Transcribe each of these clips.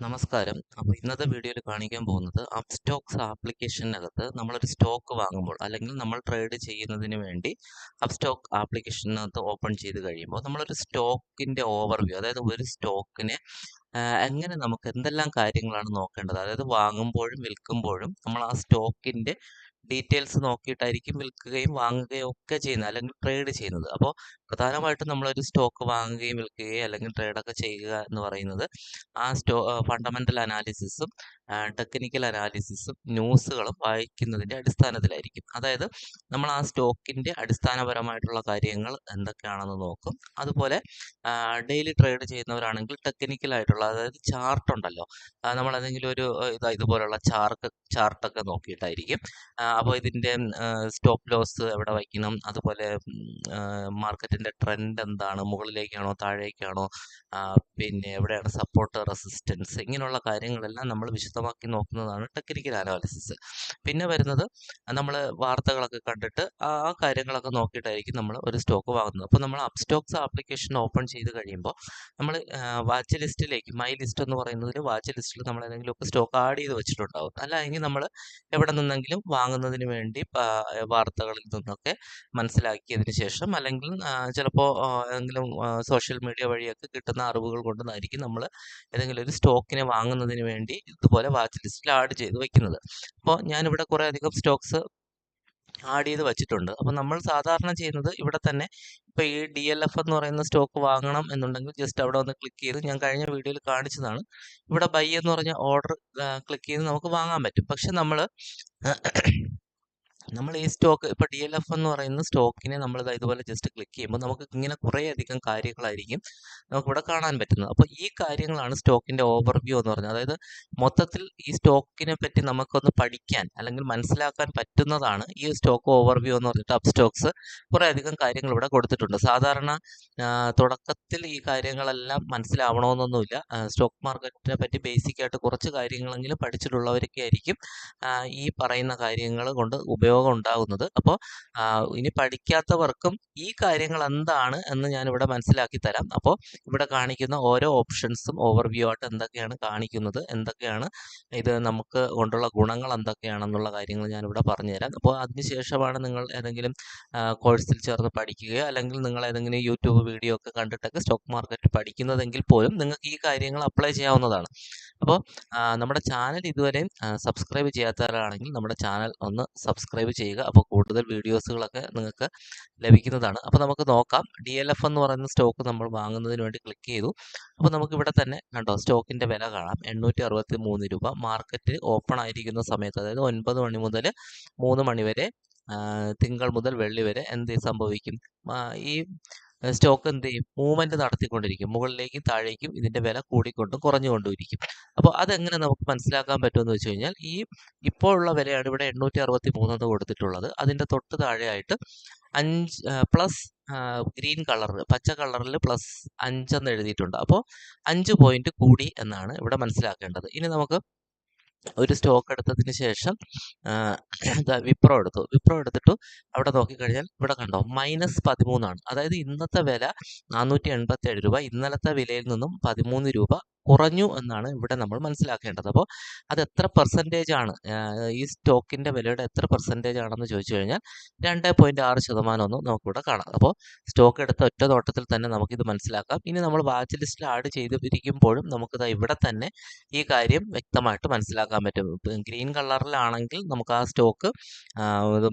നമസ്കാരം. അപ്പോൾ ഇന്നത്തെ വീഡിയോയിൽ കാണിക്കാൻ പോകുന്നത് അപ്സ്റ്റോക്സ് ആപ്ലിക്കേഷനകത്ത് നമ്മളൊരു സ്റ്റോക്ക് വാങ്ങുമ്പോൾ അല്ലെങ്കിൽ നമ്മൾ ട്രേഡ് ചെയ്യുന്നതിന് വേണ്ടി അപ്സ്റ്റോക്ക് ആപ്ലിക്കേഷനകത്ത് ഓപ്പൺ ചെയ്ത് കഴിയുമ്പോൾ നമ്മളൊരു സ്റ്റോക്കിന്റെ ഓവർവ്യൂ അതായത് ഒരു സ്റ്റോക്കിനെ എങ്ങനെ നമുക്ക് എന്തെല്ലാം കാര്യങ്ങളാണ് നോക്കേണ്ടത് അതായത് വാങ്ങുമ്പോഴും വിൽക്കുമ്പോഴും നമ്മൾ ആ സ്റ്റോക്കിന്റെ ഡീറ്റെയിൽസ് നോക്കിയിട്ടായിരിക്കും വിൽക്കുകയും വാങ്ങുകയും ഒക്കെ ചെയ്യുന്നത് അല്ലെങ്കിൽ ട്രേഡ് ചെയ്യുന്നത്. അപ്പോൾ പ്രധാനമായിട്ടും നമ്മളൊരു സ്റ്റോക്ക് വാങ്ങുകയും വിൽക്കുകയും അല്ലെങ്കിൽ ട്രേഡൊക്കെ ചെയ്യുക എന്ന് പറയുന്നത് ആ സ്റ്റോ ഫണ്ടമെന്റൽ അനാലിസിസും ടെക്നിക്കൽ അനാലിസിസും ന്യൂസുകളും വായിക്കുന്നതിന്റെ അടിസ്ഥാനത്തിലായിരിക്കും. അതായത് നമ്മൾ ആ സ്റ്റോക്കിന്റെ അടിസ്ഥാനപരമായിട്ടുള്ള കാര്യങ്ങൾ എന്തൊക്കെയാണെന്ന് നോക്കും. അതുപോലെ ഡെയിലി ട്രേഡ് ചെയ്യുന്നവരാണെങ്കിൽ ടെക്നിക്കൽ ആയിട്ടുള്ള അതായത് ചാർട്ട് ഉണ്ടല്ലോ നമ്മൾ എന്തെങ്കിലും ഒരു ഇതുപോലുള്ള ചാർക്ക് ചാർട്ടൊക്കെ നോക്കിയിട്ടായിരിക്കും. അപ്പോൾ ഇതിന്റെ സ്റ്റോപ്പ് ലോസ് എവിടെ വയ്ക്കണം അതുപോലെ മാർക്കറ്റിന്റെ ട്രെൻഡ് എന്താണ് മുകളിലേക്കാണോ താഴേക്കാണോ പിന്നെ എവിടെയാണ് സപ്പോർട്ട് റെസിസ്റ്റൻസ് ഇങ്ങനെയുള്ള കാര്യങ്ങളെല്ലാം നമ്മൾ വിശദമാക്കി നോക്കുന്നതാണ് ടെക്നിക്കൽ അനാലിസിസ്. പിന്നെ വരുന്നത് നമ്മൾ വാർത്തകളൊക്കെ കണ്ടിട്ട് ആ കാര്യങ്ങളൊക്കെ നോക്കിയിട്ടായിരിക്കും നമ്മൾ ഒരു സ്റ്റോക്ക് വാങ്ങുന്നത്. അപ്പോൾ നമ്മൾ അപ് സ്റ്റോക്സ് ആപ്ലിക്കേഷൻ ഓപ്പൺ ചെയ്ത് കഴിയുമ്പോൾ നമ്മൾ വാച്ച് ലിസ്റ്റിലേക്ക് മൈ ലിസ്റ്റ് എന്ന് പറയുന്നതിൽ വാച്ച് ലിസ്റ്റിൽ നമ്മൾ ഏതെങ്കിലുമൊക്കെ സ്റ്റോക്ക് ആഡ് ചെയ്ത്. അല്ല എങ്കിൽ നമ്മൾ എവിടെ നിന്നെങ്കിലും വാങ്ങുന്നതിന് വേണ്ടി വാർത്തകളിൽ നിന്നൊക്കെ മനസ്സിലാക്കിയതിന് ശേഷം അല്ലെങ്കിൽ ചിലപ്പോൾ ഏതെങ്കിലും സോഷ്യൽ മീഡിയ വഴിയൊക്കെ കിട്ടുന്ന അറിവുകൾ കൊണ്ടുമായിരിക്കും നമ്മൾ ഏതെങ്കിലും ഒരു സ്റ്റോക്കിനെ വാങ്ങുന്നതിന് വേണ്ടി ഇതുപോലെ വാച്ച് ലിസ്റ്റിൽ ആഡ് ചെയ്ത് വെക്കുന്നത്. അപ്പോൾ ഞാനിവിടെ കുറേ അധികം സ്റ്റോക്സ് ആഡ് ചെയ്ത് വെച്ചിട്ടുണ്ട് അപ്പോൾ നമ്മൾ സാധാരണ ചെയ്യുന്നത് ഇവിടെ തന്നെ ഇപ്പോൾ ഈ ഡി എൽ എഫ് എന്ന് പറയുന്ന സ്റ്റോക്ക് വാങ്ങണം എന്നുണ്ടെങ്കിൽ ജസ്റ്റ് അവിടെ ഒന്ന് ക്ലിക്ക് ചെയ്ത് ഞാൻ കഴിഞ്ഞ വീഡിയോയിൽ കാണിച്ചതാണ്. ഇവിടെ ബൈ എന്ന് പറഞ്ഞ ഓർഡർ ക്ലിക്ക് ചെയ്ത് നമുക്ക് വാങ്ങാൻ പറ്റും. പക്ഷെ നമ്മൾ നമ്മൾ ഈ സ്റ്റോക്ക് ഇപ്പോൾ എഫ് എന്ന് പറയുന്ന സ്റ്റോക്കിനെ നമ്മൾ ഇതുപോലെ ജസ്റ്റ് ക്ലിക്ക് ചെയ്യുമ്പോൾ നമുക്ക് ഇങ്ങനെ കുറേയധികം കാര്യങ്ങളായിരിക്കും നമുക്കിവിടെ കാണാൻ പറ്റുന്നത്. അപ്പോൾ ഈ കാര്യങ്ങളാണ് സ്റ്റോക്കിന്റെ ഓവർവ്യൂ എന്ന് പറയുന്നത്. അതായത് മൊത്തത്തിൽ ഈ സ്റ്റോക്കിനെ പറ്റി നമുക്കൊന്ന് പഠിക്കാൻ അല്ലെങ്കിൽ മനസ്സിലാക്കാൻ പറ്റുന്നതാണ് ഈ സ്റ്റോക്ക് ഓവർവ്യൂ എന്ന് പറഞ്ഞിട്ട് അപ് സ്റ്റോക്സ് കുറേയധികം കാര്യങ്ങൾ ഇവിടെ കൊടുത്തിട്ടുണ്ട്. സാധാരണ തുടക്കത്തിൽ ഈ കാര്യങ്ങളെല്ലാം മനസ്സിലാവണമെന്നൊന്നുമില്ല. സ്റ്റോക്ക് മാർക്കറ്റിനെ പറ്റി ബേസിക് ആയിട്ട് കുറച്ച് കാര്യങ്ങളെങ്കിലും പഠിച്ചിട്ടുള്ളവരൊക്കെ ആയിരിക്കും ഈ പറയുന്ന കാര്യങ്ങൾ കൊണ്ട് ഉപയോഗം ഉണ്ടാകുന്നത്. അപ്പോൾ ഇനി പഠിക്കാത്തവർക്കും ഈ കാര്യങ്ങൾ എന്താണ് എന്ന് ഞാൻ ഇവിടെ മനസ്സിലാക്കി തരാം. അപ്പോൾ ഇവിടെ കാണിക്കുന്ന ഓരോ ഓപ്ഷൻസും ഓവർവ്യൂ ആയിട്ട് എന്തൊക്കെയാണ് കാണിക്കുന്നത്, എന്തൊക്കെയാണ് ഇത് നമുക്ക് കൊണ്ടുള്ള ഗുണങ്ങൾ എന്തൊക്കെയാണെന്നുള്ള കാര്യങ്ങൾ ഞാനിവിടെ പറഞ്ഞുതരാം. അപ്പോൾ അതിനുശേഷമാണ് നിങ്ങൾ ഏതെങ്കിലും കോഴ്സിൽ ചേർന്ന് പഠിക്കുകയോ അല്ലെങ്കിൽ നിങ്ങൾ ഏതെങ്കിലും യൂട്യൂബ് വീഡിയോ ഒക്കെ കണ്ടിട്ടൊക്കെ സ്റ്റോക്ക് മാർക്കറ്റ് പഠിക്കുന്നതെങ്കിൽ പോലും നിങ്ങൾക്ക് ഈ കാര്യങ്ങൾ അപ്ലൈ ചെയ്യാവുന്നതാണ്. അപ്പോൾ നമ്മുടെ ചാനൽ ഇതുവരെയും സബ്സ്ക്രൈബ് ചെയ്യാത്തവരാണെങ്കിൽ നമ്മുടെ ചാനൽ ഒന്ന് സബ്സ്ക്രൈബ് ചെയ്യുക. അപ്പോൾ കൂടുതൽ വീഡിയോസുകളൊക്കെ നിങ്ങൾക്ക് ലഭിക്കുന്നതാണ്. അപ്പോൾ നമുക്ക് നോക്കാം. ഡി.എൽ.എഫ് എന്ന് പറയുന്ന സ്റ്റോക്ക് നമ്മൾ വാങ്ങുന്നതിന് വേണ്ടി ക്ലിക്ക് ചെയ്തു. അപ്പോൾ നമുക്ക് ഇവിടെ തന്നെ കണ്ടോ സ്റ്റോക്കിന്റെ വില കാണാം. 863 രൂപ. മാർക്കറ്റ് ഓപ്പൺ ആയിരിക്കുന്ന സമയത്ത് അതായത് ഒൻപത് മണി മുതൽ മൂന്ന് മണി വരെ തിങ്കൾ മുതൽ വെള്ളി വരെ എന്ത് സംഭവിക്കും? ഈ സ്റ്റോക്ക് എന്ത് ചെയ്യും? മൂവ്മെന്റ് നടത്തിക്കൊണ്ടിരിക്കും. മുകളിലേക്കും താഴേക്കും ഇതിന്റെ വില കൂടിക്കൊണ്ടും കുറഞ്ഞുകൊണ്ടും ഇരിക്കും. അപ്പോൾ അതെങ്ങനെ നമുക്ക് മനസ്സിലാക്കാൻ പറ്റുമെന്ന് വെച്ച് കഴിഞ്ഞാൽ ഈ ഇപ്പോഴുള്ള വിലയാണ് ഇവിടെ 863 എന്ന് കൊടുത്തിട്ടുള്ളത്. അതിന്റെ തൊട്ട് താഴെയായിട്ട് അഞ്ച് പ്ലസ് ഗ്രീൻ കളറിൽ പച്ച കളറിൽ പ്ലസ് 5 എന്ന് എഴുതിയിട്ടുണ്ട്. അപ്പോൾ അഞ്ച് പോയിന്റ് കൂടി എന്നാണ് ഇവിടെ മനസ്സിലാക്കേണ്ടത്. ഇനി നമുക്ക് ഒരു സ്റ്റോക്ക് എടുത്തതിന് ശേഷം വിപ്രോ എടുത്തു. വിപ്രോ എടുത്തിട്ടു അവിടെ നോക്കിക്കഴിഞ്ഞാൽ ഇവിടെ കണ്ടോ മൈനസ് 13 ആണ്. അതായത് ഇന്നത്തെ വില 487 രൂപ. ഇന്നലത്തെ വിലയിൽ നിന്നും 13 രൂപ കുറഞ്ഞു എന്നാണ് ഇവിടെ നമ്മൾ മനസ്സിലാക്കേണ്ടത്. അപ്പോൾ അത് എത്ര പെർസെന്റേജ് ആണ് ഈ സ്റ്റോക്കിന്റെ വിലയുടെ എത്ര പെർസെന്റേജ് ആണെന്ന് ചോദിച്ചു കഴിഞ്ഞാൽ 2.6 ശതമാനം ശതമാനമൊന്നും നമുക്കിവിടെ കാണാം. അപ്പോൾ സ്റ്റോക്ക് എടുത്ത ഒറ്റ നോട്ടത്തിൽ തന്നെ നമുക്കിത് മനസ്സിലാക്കാം. ഇനി നമ്മൾ വാച്ച് ലിസ്റ്റിൽ ആഡ് ചെയ്തിരിക്കുമ്പോഴും നമുക്കിത് ഇവിടെ തന്നെ ഈ കാര്യം വ്യക്തമായിട്ട് മനസ്സിലാക്കാൻ പറ്റും. ഗ്രീൻ കളറിലാണെങ്കിൽ നമുക്ക് ആ സ്റ്റോക്ക്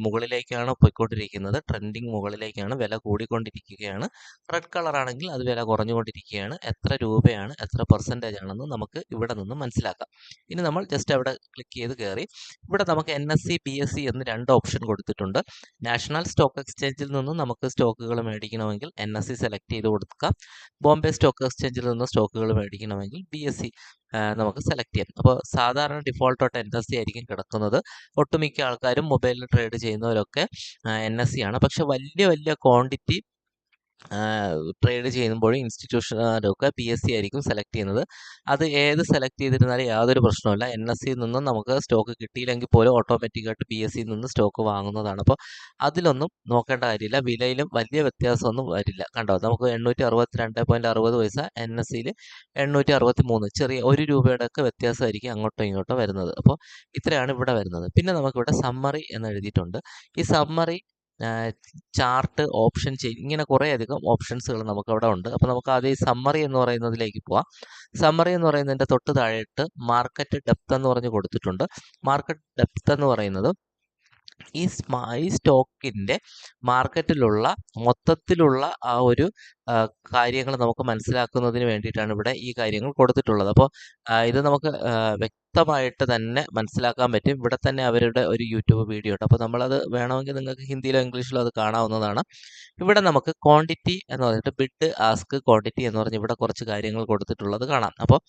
മുകളിലേക്കാണ് പോയിക്കൊണ്ടിരിക്കുന്നത്. ട്രെൻഡിങ് മുകളിലേക്കാണ്. വില കൂടിക്കൊണ്ടിരിക്കുകയാണ്. റെഡ് കളറാണെങ്കിൽ അത് വില കുറഞ്ഞുകൊണ്ടിരിക്കുകയാണ്. എത്ര രൂപയാണ് എത്ര പെർസെന്റേജ് ആണെന്ന് നമുക്ക് ഇവിടെ നിന്ന് മനസ്സിലാക്കാം. ഇനി നമ്മൾ ജസ്റ്റ് അവിടെ ക്ലിക്ക് ചെയ്ത് കയറി ഇവിടെ നമുക്ക് എൻ എസ് സി എന്ന് രണ്ട് ഓപ്ഷൻ കൊടുത്തിട്ടുണ്ട്. നാഷണൽ സ്റ്റോക്ക് എക്സ്ചേഞ്ചിൽ നിന്നും നമുക്ക് സ്റ്റോക്കുകൾ മേടിക്കണമെങ്കിൽ എൻ.എസ്.സി സെലക്ട് ചെയ്ത് കൊടുക്കാം. ബോംബെ സ്റ്റോക്ക് എക്സ്ചേഞ്ചിൽ നിന്നും സ്റ്റോക്കുകൾ മേടിക്കണമെങ്കിൽ ബി എസ് സി നമുക്ക് സെലക്ട് ചെയ്യാം. അപ്പോൾ സാധാരണ ഡിഫോൾട്ടായിട്ട് സി ആയിരിക്കും കിടക്കുന്നത്. ഒട്ടുമിക്ക ആൾക്കാരും മൊബൈലിൽ ട്രേഡ് ചെയ്യുന്നവരൊക്കെ എൻ എസ് സി ആണ്. പക്ഷെ വലിയ വലിയ ക്വാണ്ടിറ്റി ട്രേഡ് ചെയ്യുമ്പോൾ ഇൻസ്റ്റിറ്റ്യൂഷനൊക്കെ പി എസ് സി ആയിരിക്കും സെലക്ട് ചെയ്യുന്നത്. അത് ഏത് സെലക്ട് ചെയ്തിരുന്നാലും യാതൊരു പ്രശ്നമില്ല എൻ എസ് സിയിൽ നിന്നും നമുക്ക് സ്റ്റോക്ക് കിട്ടിയില്ലെങ്കിൽ പോലും ഓട്ടോമാറ്റിക്കായിട്ട് പി എസ് സിയിൽ നിന്ന് സ്റ്റോക്ക് വാങ്ങുന്നതാണ്. അപ്പോൾ അതിലൊന്നും നോക്കേണ്ട കാര്യമില്ല. വിലയിലും വലിയ വ്യത്യാസമൊന്നും വരില്ല. കണ്ടോ? നമുക്ക് എണ്ണൂറ്റി അറുപത്തി രണ്ട് പോയിന്റ് അറുപത് പൈസ എൻ എസ് സിയിൽ എണ്ണൂറ്റി അറുപത്തി മൂന്ന് ചെറിയ ഒരു രൂപയുടെ ഒക്കെ വ്യത്യാസമായിരിക്കും അങ്ങോട്ടോ ഇങ്ങോട്ടോ വരുന്നത്. അപ്പോൾ ഇത്രയാണ് ഇവിടെ വരുന്നത്. പിന്നെ നമുക്കിവിടെ സമ്മറി എന്ന് എഴുതിയിട്ടുണ്ട്. ഈ സമ്മറി ചാർട്ട് ഓപ്ഷൻ ചെയ് ഇങ്ങനെ കുറേ അധികം ഓപ്ഷൻസുകൾ നമുക്ക് അവിടെ ഉണ്ട്. അപ്പോൾ നമുക്ക് ആദ്യം സമ്മറി എന്ന് പറയുന്നതിലേക്ക് പോവാം. സമ്മറി എന്ന് പറയുന്നതിന്റെ തൊട്ട് താഴെയിട്ട് മാർക്കറ്റ് ഡെപ്ത് എന്ന് പറഞ്ഞ് കൊടുത്തിട്ടുണ്ട്. മാർക്കറ്റ് ഡെപ്ത് എന്ന് പറയുന്നത് ഈ ഈ സ്റ്റോക്കിന്റെ മാർക്കറ്റിലുള്ള മൊത്തത്തിലുള്ള ആ ഒരു കാര്യങ്ങൾ നമുക്ക് മനസ്സിലാക്കുന്നതിന് വേണ്ടിയിട്ടാണ് ഇവിടെ ഈ കാര്യങ്ങൾ കൊടുത്തിട്ടുള്ളത്. അപ്പോൾ ഇത് നമുക്ക് വ്യക്തമായിട്ട് തന്നെ മനസ്സിലാക്കാൻ പറ്റും. ഇവിടെ തന്നെ അവരുടെ ഒരു യൂട്യൂബ് വീഡിയോ ഉണ്ട്. അപ്പോൾ നമ്മളത് വേണമെങ്കിൽ നിങ്ങൾക്ക് ഹിന്ദിയിലോ ഇംഗ്ലീഷിലോ അത് കാണാവുന്നതാണ്. ഇവിടെ നമുക്ക് ക്വാണ്ടിറ്റി എന്ന് പറഞ്ഞിട്ട് ബിഡ് ആസ്ക് ക്വാണ്ടിറ്റി എന്ന് പറഞ്ഞ് ഇവിടെ കുറച്ച് കാര്യങ്ങൾ കൊടുത്തിട്ടുള്ളത് കാണാം. അപ്പോൾ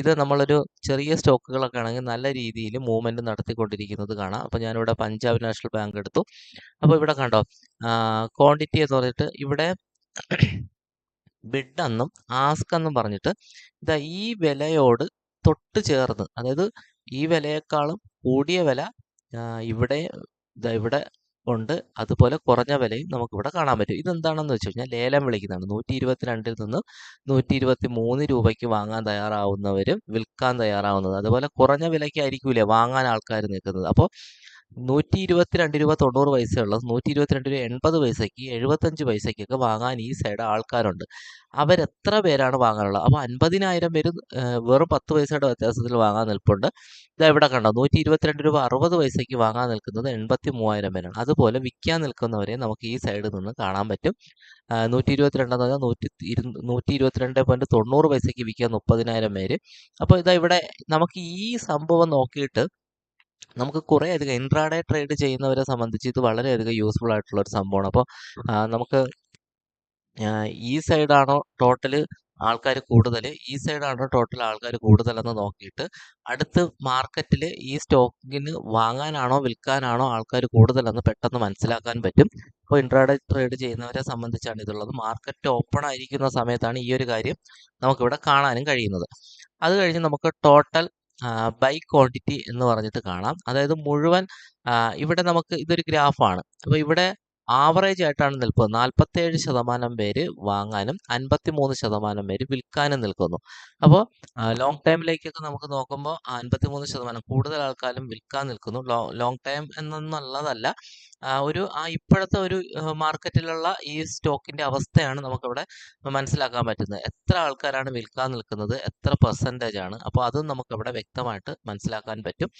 ഇത് നമ്മളൊരു ചെറിയ സ്റ്റോക്കുകളൊക്കെ ആണെങ്കിൽ നല്ല രീതിയിൽ മൂവ്മെന്റ് നടത്തിക്കൊണ്ടിരിക്കുന്നത് കാണാം. അപ്പോൾ ഞാനിവിടെ പഞ്ചാബ് നാഷണൽ ബാങ്ക് എടുത്തു. അപ്പോൾ ഇവിടെ കണ്ടോ ക്വാണ്ടിറ്റി എന്ന് പറഞ്ഞിട്ട് ഇവിടെ ബിഡ് എന്നും ആസ്ക് എന്നും പറഞ്ഞിട്ട്. ഇതാ ഈ വിലയോട് തൊട്ട് ചേർന്ന് അതായത് ഈ വിലയേക്കാളും കൂടിയ വില ഇവിടെ ഇതാ ഇവിടെ ഉണ്ട്. അതുപോലെ കുറഞ്ഞ വിലയും നമുക്കിവിടെ കാണാൻ പറ്റും. ഇതെന്താണെന്ന് വെച്ച് കഴിഞ്ഞാൽ ലേലം വിളിക്കുന്നതാണ്. നൂറ്റി ഇരുപത്തിരണ്ടിൽ നിന്ന് നൂറ്റി ഇരുപത്തി മൂന്ന് രൂപയ്ക്ക് വാങ്ങാൻ തയ്യാറാവുന്നവരും വിൽക്കാൻ തയ്യാറാവുന്നത്. അതുപോലെ കുറഞ്ഞ വിലയ്ക്കായിരിക്കൂലേ വാങ്ങാൻ ആൾക്കാർ നിൽക്കുന്നത്. അപ്പോൾ നൂറ്റി ഇരുപത്തിരണ്ട് രൂപ തൊണ്ണൂറ് പൈസയുള്ളത് നൂറ്റി ഇരുപത്തിരണ്ട് രൂപ എൺപത് പൈസയ്ക്ക് എഴുപത്തഞ്ച് പൈസയ്ക്കൊക്കെ വാങ്ങാൻ ഈ സൈഡ് ആൾക്കാരുണ്ട്. അവരെത്ര പേരാണ് വാങ്ങാനുള്ളത്? അപ്പോൾ അൻപതിനായിരം പേര് വെറും പത്ത് പൈസയുടെ വ്യത്യാസത്തിൽ വാങ്ങാൻ നിൽപ്പുണ്ട്. ഇതാ ഇവിടെ കണ്ടോ നൂറ്റി ഇരുപത്തിരണ്ട് രൂപ അറുപത് പൈസയ്ക്ക് വാങ്ങാൻ നിൽക്കുന്നത് എൺപത്തി മൂവായിരം പേരാണ്. അതുപോലെ വിൽക്കാൻ നിൽക്കുന്നവരെ നമുക്ക് ഈ സൈഡിൽ നിന്ന് കാണാൻ പറ്റും. നൂറ്റി ഇരുപത്തിരണ്ടെന്ന് പറഞ്ഞാൽ നൂറ്റി ഇരു നൂറ്റി ഇരുപത്തിരണ്ട് പോയിന്റ് തൊണ്ണൂറ് പൈസയ്ക്ക് വിൽക്കാൻ മുപ്പതിനായിരം പേര്. അപ്പോൾ ഇതാ ഇവിടെ നമുക്ക് ഈ സംഭവം നോക്കിയിട്ട് നമുക്ക് കുറേ അധികം ഇൻട്രാഡേ ട്രേഡ് ചെയ്യുന്നവരെ സംബന്ധിച്ച് ഇത് വളരെയധികം യൂസ്ഫുൾ ആയിട്ടുള്ള ഒരു സംഭവമാണ്. അപ്പോൾ നമുക്ക് ഈ സൈഡാണോ ടോട്ടൽ ആൾക്കാർ കൂടുതൽ? ഈ സൈഡാണോ ടോട്ടൽ ആൾക്കാർ കൂടുതലെന്ന് നോക്കിയിട്ട് അടുത്ത് മാർക്കറ്റിൽ ഈ സ്റ്റോക്കിന് വാങ്ങാനാണോ വിൽക്കാനാണോ ആൾക്കാർ കൂടുതലെന്ന് പെട്ടെന്ന് മനസ്സിലാക്കാൻ പറ്റും. അപ്പോൾ ഇൻട്രാഡേ ട്രേഡ് ചെയ്യുന്നവരെ സംബന്ധിച്ചാണ് ഇതുള്ളത്. മാർക്കറ്റ് ഓപ്പൺ ആയിരിക്കുന്ന സമയത്താണ് ഈ ഒരു കാര്യം നമുക്കിവിടെ കാണാനും കഴിയുന്നത്. അത് കഴിഞ്ഞ് നമുക്ക് ടോട്ടൽ ബൈ ക്വാണ്ടിറ്റി എന്ന് പറഞ്ഞിട്ട് കാണാം. അതായത് മുഴുവൻ ഇവിടെ നമുക്ക് ഇതൊരു ഗ്രാഫാണ്. അപ്പോൾ ഇവിടെ ആവറേജ് ആയിട്ടാണ് നിൽക്കുന്നത്. നാൽപ്പത്തേഴ് ശതമാനം പേര് വാങ്ങാനും അൻപത്തി മൂന്ന് ശതമാനം പേര് വിൽക്കാനും നിൽക്കുന്നു. അപ്പോൾ ലോങ് ടൈമിലേക്കൊക്കെ നമുക്ക് നോക്കുമ്പോൾ അൻപത്തി മൂന്ന് ശതമാനം കൂടുതൽ ആൾക്കാരും വിൽക്കാൻ നിൽക്കുന്നു. ലോങ് ടൈം എന്നൊന്നുള്ളതല്ല. ഒരു ആ ഇപ്പോഴത്തെ ഒരു മാർക്കറ്റിലുള്ള ഈ സ്റ്റോക്കിന്റെ അവസ്ഥയാണ് നമുക്കിവിടെ മനസ്സിലാക്കാൻ പറ്റുന്നത്. എത്ര ആൾക്കാരാണ് വിൽക്കാൻ നിൽക്കുന്നത്? എത്ര പെർസെന്റേജ് ആണ്? അപ്പോൾ അതും നമുക്കിവിടെ വ്യക്തമായിട്ട് മനസ്സിലാക്കാൻ പറ്റും.